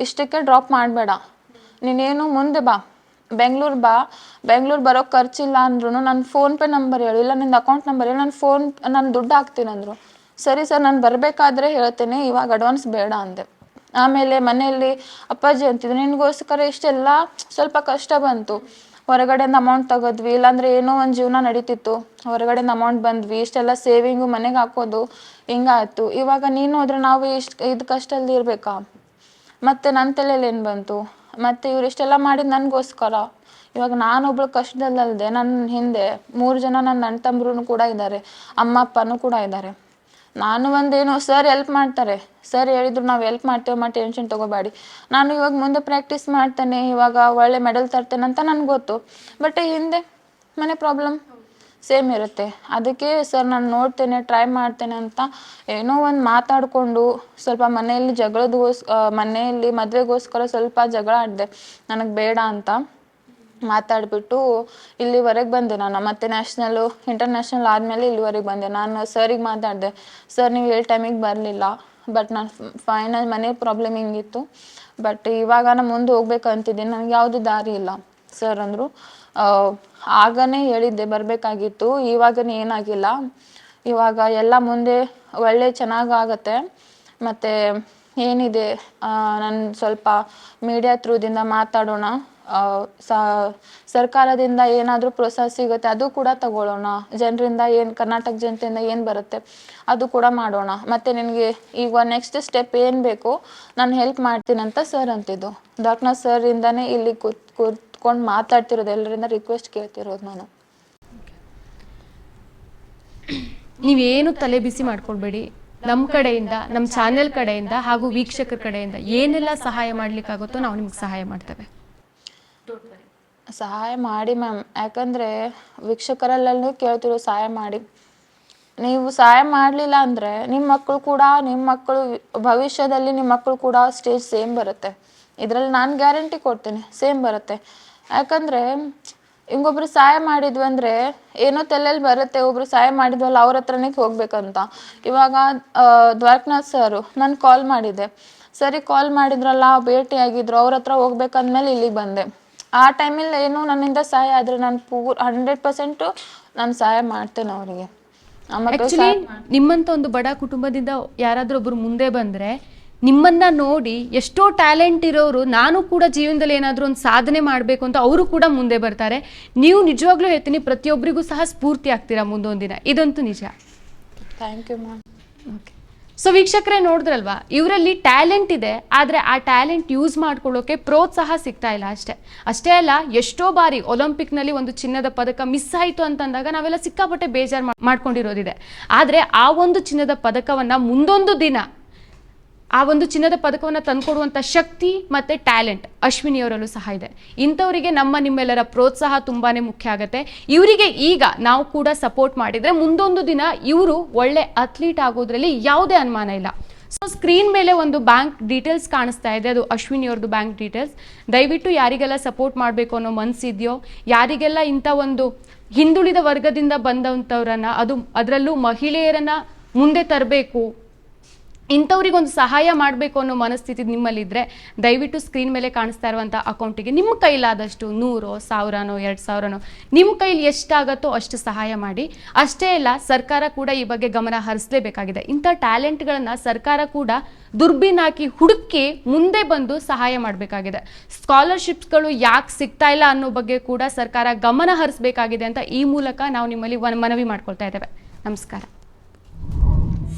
ಇಷ್ಟಕ್ಕೆ ಡ್ರಾಪ್ ಮಾಡಬೇಡ. ನೀನೇನು ಮುಂದೆ ಬಾ. ಬೆಂಗ್ಳೂರು ಬಾ. ಬೆಂಗ್ಳೂರು ಬರೋ ಖರ್ಚಿಲ್ಲ ಅಂದ್ರೂ ನನ್ನ ಫೋನ್ಪೇ ನಂಬರ್ ಹೇಳು. ಇಲ್ಲ ನಿನ್ನ ಅಕೌಂಟ್ ನಂಬರ್ ಹೇಳು. ನಾನು ಫೋನ್ ನಾನು ದುಡ್ಡು ಹಾಕ್ತೀನಿ ಅಂದರು. ಸರಿ ಸರ್, ನಾನು ಬರಬೇಕಾದ್ರೆ ಹೇಳ್ತೇನೆ. ಇವಾಗ ಅಡ್ವಾನ್ಸ್ ಬೇಡ ಅಂದೆ. ಆಮೇಲೆ ಮನೆಯಲ್ಲಿ ಅಪ್ಪಾಜಿ ಅಂತಿದ್ರು. ನಿನಗೋಸ್ಕರ ಇಷ್ಟೆಲ್ಲ ಸ್ವಲ್ಪ ಕಷ್ಟ ಬಂತು. ಹೊರಗಡೆಯಿಂದ ಅಮೌಂಟ್ ತೆಗೆದ್ವಿ. ಇಲ್ಲಾಂದ್ರೆ ಏನೋ ಒಂದು ಜೀವನ ನಡೀತಿತ್ತು. ಹೊರಗಡೆಯಿಂದ ಅಮೌಂಟ್ ಬಂದ್ವಿ. ಇಷ್ಟೆಲ್ಲ ಸೇವಿಂಗು ಮನೆಗೆ ಹಾಕೋದು ಹಿಂಗಾಯ್ತು. ಇವಾಗ ನೀನು ಹೋದ್ರೆ ನಾವು ಇಷ್ಟು, ಇದು ಕಷ್ಟದಲ್ಲಿ ಇರಬೇಕಾ ಮತ್ತು ನನ್ನ ತಲೆಯಲ್ಲಿ ಏನು ಬಂತು? ಮತ್ತು ಇವ್ರು ಇಷ್ಟೆಲ್ಲ ಮಾಡಿದ್ದು ನನಗೋಸ್ಕರ. ಇವಾಗ ನಾನೊಬ್ಳು ಕಷ್ಟದಲ್ಲದೆ ನನ್ನ ಹಿಂದೆ ಮೂರು ಜನ ನನ್ನ ಅಣ್ಣ ತಮ್ಮರು ಕೂಡ ಇದ್ದಾರೆ ಅಮ್ಮ ಅಪ್ಪನೂ ಕೂಡ ಇದ್ದಾರೆ ನಾನು ಒಂದೇನು, ಸರ್ ಹೆಲ್ಪ್ ಮಾಡ್ತಾರೆ. ಸರ್, ಹೇಳಿದ್ರು ನಾವು ಮಾಡ್ತೇವೆ ಮತ್ತೆ ಟೆನ್ಷನ್ ತಗೋಬೇಡಿ. ನಾನು ಇವಾಗ ಮುಂದೆ ಪ್ರಾಕ್ಟೀಸ್ ಮಾಡ್ತೇನೆ, ಇವಾಗ ಒಳ್ಳೆ ಮೆಡಲ್ ತರ್ತೇನೆ ಅಂತ ನನಗೆ ಗೊತ್ತು. ಬಟ್ ಹಿಂದೆ ಮನೆ ಪ್ರಾಬ್ಲಮ್ ಸೇಮ್ ಇರುತ್ತೆ. ಅದಕ್ಕೆ ಸರ್ ನಾನು ನೋಡ್ತೇನೆ ಟ್ರೈ ಮಾಡ್ತೇನೆ ಅಂತ ಏನೋ ಒಂದು ಮಾತಾಡಿಕೊಂಡು ಸ್ವಲ್ಪ ಮನೆಯಲ್ಲಿ ಜಗಳದಗೋಸ್ ಮನೆಯಲ್ಲಿ ಮದುವೆಗೋಸ್ಕರ ಸ್ವಲ್ಪ ಜಗಳ ಆಡಿದೆ. ನನಗೆ ಬೇಡ ಅಂತ ಮಾತಾಡಿಬಿಟ್ಟು ಇಲ್ಲಿವರೆಗೆ ಬಂದೆ ನಾನು. ಮತ್ತೆ ನ್ಯಾಷನಲ್ಲು ಇಂಟರ್ನ್ಯಾಷನಲ್ ಆದಮೇಲೆ ಇಲ್ಲಿವರೆಗೆ ಬಂದೆ. ನಾನು ಸರಿಗೆ ಮಾತಾಡಿದೆ. ಸರ್ ನೀವು ಹೇಳಿ ಟೈಮಿಗೆ ಬರಲಿಲ್ಲ. ಬಟ್ ನಾನು ಫೈನಲ್ ಮನೆ ಪ್ರಾಬ್ಲಮ್ ಹಿಂಗಿತ್ತು. ಬಟ್ ಇವಾಗ ನಾನು ಮುಂದೆ ಹೋಗ್ಬೇಕಂತಿದ್ದೀನಿ ನನಗೆ ಯಾವುದೂ ದಾರಿ ಇಲ್ಲ. ಸರ್ ಅಂದರು. ಆಗನೇ ಹೇಳಿದ್ದೆ, ಬರಬೇಕಾಗಿತ್ತು. ಇವಾಗನೇ ಏನಾಗಿಲ್ಲ. ಇವಾಗ ಎಲ್ಲ ಮುಂದೆ ಒಳ್ಳೆ ಚೆನ್ನಾಗಾಗತ್ತೆ ಮತ್ತು ಏನಿದೆ ನಾನು ಸ್ವಲ್ಪ ಮೀಡಿಯಾ ಥ್ರೂದಿಂದ ಮಾತಾಡೋಣ. ಸ- ಸರ್ಕಾರದಿಂದ ಏನಾದರೂ ಪ್ರೋತ್ಸಾಹ ಸಿಗುತ್ತೆ, ಅದು ಕೂಡ ತಗೊಳ್ಳೋಣ. ಜನರಿಂದ ಏನು, ಕರ್ನಾಟಕ ಜನತೆಯಿಂದ ಏನು ಬರುತ್ತೆ, ಅದು ಕೂಡ ಮಾಡೋಣ. ಮತ್ತು ನಿನಗೆ ಈಗ ನೆಕ್ಸ್ಟ್ ಸ್ಟೆಪ್ ಏನು ಬೇಕು, ನಾನು ಹೆಲ್ಪ್ ಮಾಡ್ತೀನಿ ಅಂತ ಸರ್ ಅಂತಿದ್ದು ಡಾಕ್ಟರ್ ಸರಿಂದನೇ ಇಲ್ಲಿ ಕೂತ್ ಕೂತ್ಕೊಂಡು ಮಾತಾಡ್ತಿರೋದು ಎಲ್ಲರಿಂದ ರಿಕ್ವೆಸ್ಟ್ ಕೇಳ್ತಿರೋದು ನಾನು. ನೀವೇನು ತಲೆ ಬಿಸಿ ಮಾಡ್ಕೊಳ್ಬೇಡಿ. ನಮ್ಮ ಕಡೆಯಿಂದ ನಮ್ಮ ಚಾನೆಲ್ ಕಡೆಯಿಂದ ಹಾಗೂ ವೀಕ್ಷಕರ ಕಡೆಯಿಂದ ಏನೆಲ್ಲ ಸಹಾಯ ಮಾಡ್ಲಿಕ್ಕಾಗುತ್ತೋ ನಾವು ನಿಮ್ಗೆ ಸಹಾಯ ಮಾಡ್ತೇವೆ. ಸಹಾಯ ಮಾಡಿ ಮ್ಯಾಮ್. ಯಾಕಂದ್ರೆ ವೀಕ್ಷಕರಲ್ಲೆಲ್ಲೂ ಕೇಳ್ತಿರೋ ಸಹಾಯ ಮಾಡಿ. ನೀವು ಸಹಾಯ ಮಾಡಲಿಲ್ಲ ಅಂದರೆ ನಿಮ್ಮ ಮಕ್ಕಳು ಕೂಡ ನಿಮ್ಮ ಮಕ್ಕಳು ಭವಿಷ್ಯದಲ್ಲಿ ನಿಮ್ಮ ಮಕ್ಕಳು ಕೂಡ ಸ್ಟೇಜ್ ಸೇಮ್ ಬರುತ್ತೆ. ಇದರಲ್ಲಿ ನಾನು ಗ್ಯಾರಂಟಿ ಕೊಡ್ತೇನೆ ಸೇಮ್ ಬರುತ್ತೆ. ಯಾಕಂದರೆ ಹಿಂಗೊಬ್ರು ಸಹಾಯ ಮಾಡಿದ್ವಿ ಅಂದರೆ ಏನೋ ತಲೆಯಲ್ಲಿ ಬರುತ್ತೆ ಒಬ್ರು ಸಹಾಯ ಮಾಡಿದ್ವಲ್ಲ ಅವ್ರ ಹತ್ರನೇ ಹೋಗ್ಬೇಕಂತ. ಇವಾಗ ದ್ವಾರಕನಾಥ್ ಸರ್ ನಾನು ಕಾಲ್ ಮಾಡಿದೆ. ಸರಿ ಕಾಲ್ ಮಾಡಿದ್ರಲ್ಲ ಭೇಟಿ ಆಗಿದ್ರು ಅವ್ರ ಹತ್ರ ಹೋಗ್ಬೇಕಂದ್ಮೇಲೆ ಇಲ್ಲಿಗೆ ಬಂದೆ. ಆ ಟೈಮಲ್ಲಿ ಏನು ನನ್ನಿಂದ ಸಹಾಯ ಆದರೆ ನಾನು ಪೂರ್ ಹಂಡ್ರೆಡ್ ಪರ್ಸೆಂಟು ನಾನು ಸಹಾಯ ಮಾಡ್ತೇನೆ ಅವರಿಗೆ. ಆಕ್ಚುಲಿ ನಿಮ್ಮಂತ ಒಂದು ಬಡ ಕುಟುಂಬದಿಂದ ಯಾರಾದ್ರೂ ಒಬ್ರು ಮುಂದೆ ಬಂದ್ರೆ ನಿಮ್ಮನ್ನ ನೋಡಿ ಎಷ್ಟೋ ಟ್ಯಾಲೆಂಟ್ ಇರೋರು ನಾನು ಕೂಡ ಜೀವನದಲ್ಲಿ ಏನಾದರೂ ಒಂದು ಸಾಧನೆ ಮಾಡಬೇಕು ಅಂತ ಅವರು ಕೂಡ ಮುಂದೆ ಬರ್ತಾರೆ. ನೀವು ನಿಜವಾಗ್ಲೂ ಹೇಳ್ತೀನಿ ಪ್ರತಿಯೊಬ್ಬರಿಗೂ ಸಹ ಸ್ಫೂರ್ತಿ ಆಗ್ತೀರಾ ಮುಂದೊಂದು ದಿನ ಇದಂತೂ ನಿಜ. Thank you ma'am okay so ವೀಕ್ಷಕರೇ ನೋಡಿದ್ರಲ್ವಾ? ಇವರಲ್ಲಿ ಟ್ಯಾಲೆಂಟ್ ಇದೆ ಆದರೆ ಆ ಟ್ಯಾಲೆಂಟ್ ಯೂಸ್ ಮಾಡ್ಕೊಳ್ಳೋಕೆ ಪ್ರೋತ್ಸಾಹ ಸಿಗ್ತಾ ಇಲ್ಲ ಅಷ್ಟೇ. ಅಷ್ಟೇ ಅಲ್ಲ ಎಷ್ಟೋ ಬಾರಿ ಒಲಿಂಪಿಕ್ನಲ್ಲಿ ಒಂದು ಚಿನ್ನದ ಪದಕ ಮಿಸ್ ಆಯಿತು ಅಂತಂದಾಗ ನಾವೆಲ್ಲ ಸಿಕ್ಕಾಪಟ್ಟೆ ಬೇಜಾರು ಮಾಡ್ಕೊಂಡಿರೋದಿದೆ. ಆದರೆ ಆ ಒಂದು ಚಿನ್ನದ ಪದಕವನ್ನು ಮುಂದೊಂದು ದಿನ ಆ ಒಂದು ಚಿನ್ನದ ಪದಕವನ್ನು ತಂದುಕೊಡುವಂಥ ಶಕ್ತಿ ಮತ್ತು ಟ್ಯಾಲೆಂಟ್ ಅಶ್ವಿನಿಯವರಲ್ಲೂ ಸಹ ಇದೆ. ಇಂಥವರಿಗೆ ನಮ್ಮ ನಿಮ್ಮೆಲ್ಲರ ಪ್ರೋತ್ಸಾಹ ತುಂಬಾ ಮುಖ್ಯ ಆಗುತ್ತೆ. ಇವರಿಗೆ ಈಗ ನಾವು ಕೂಡ ಸಪೋರ್ಟ್ ಮಾಡಿದರೆ ಮುಂದೊಂದು ದಿನ ಇವರು ಒಳ್ಳೆ ಅಥ್ಲೀಟ್ ಆಗೋದ್ರಲ್ಲಿ ಯಾವುದೇ ಅನುಮಾನ ಇಲ್ಲ. ಸೊ ಸ್ಕ್ರೀನ್ ಮೇಲೆ ಒಂದು ಬ್ಯಾಂಕ್ ಡೀಟೇಲ್ಸ್ ಕಾಣಿಸ್ತಾ ಇದೆ. ಅದು ಅಶ್ವಿನಿ ಅವ್ರದ್ದು ಬ್ಯಾಂಕ್ ಡೀಟೇಲ್ಸ್ ದಯವಿಟ್ಟು ಯಾರಿಗೆಲ್ಲ ಸಪೋರ್ಟ್ ಮಾಡಬೇಕು ಅನ್ನೋ ಮನಸ್ಸಿದೆಯೋ ಯಾರಿಗೆಲ್ಲ ಇಂಥ ಒಂದು ಹಿಂದುಳಿದ ವರ್ಗದಿಂದ ಬಂದಂಥವ್ರನ್ನ ಅದು, ಅದರಲ್ಲೂ ಮಹಿಳೆಯರನ್ನ ಮುಂದೆ ತರಬೇಕು ಇಂಥವ್ರಿಗೊಂದು ಸಹಾಯ ಮಾಡಬೇಕು ಅನ್ನೋ ಮನಸ್ಥಿತಿ ನಿಮ್ಮಲ್ಲಿದ್ದರೆ ದಯವಿಟ್ಟು ಸ್ಕ್ರೀನ್ ಮೇಲೆ ಕಾಣಿಸ್ತಾ ಇರುವಂಥ ಅಕೌಂಟಿಗೆ ನಿಮ್ಮ ಕೈಲಾದಷ್ಟು ನೂರೋ, ಸಾವಿರನೋ, ಎರಡು ಸಾವಿರನೋ ನಿಮ್ಮ ಕೈಲಿ ಎಷ್ಟಾಗತ್ತೋ ಅಷ್ಟು ಸಹಾಯ ಮಾಡಿ. ಅಷ್ಟೇ ಅಲ್ಲ, ಸರ್ಕಾರ ಕೂಡ ಈ ಬಗ್ಗೆ ಗಮನ ಹರಿಸಲೇಬೇಕಾಗಿದೆ. ಇಂಥ ಟ್ಯಾಲೆಂಟ್ಗಳನ್ನು ಸರ್ಕಾರ ಕೂಡ ದುರ್ಬೀನ್ ಹಾಕಿ ಹುಡುಕಿ ಮುಂದೆ ಬಂದು ಸಹಾಯ ಮಾಡಬೇಕಾಗಿದೆ. ಸ್ಕಾಲರ್ಶಿಪ್ಸ್ಗಳು ಯಾಕೆ ಸಿಗ್ತಾ ಇಲ್ಲ ಅನ್ನೋ ಬಗ್ಗೆ ಕೂಡ ಸರ್ಕಾರ ಗಮನ ಹರಿಸಬೇಕಾಗಿದೆ ಅಂತ ಈ ಮೂಲಕ ನಾವು ನಿಮ್ಮಲ್ಲಿ ಮನವಿ ಮಾಡ್ಕೊಳ್ತಾ ಇದ್ದೇವೆ. ನಮಸ್ಕಾರ.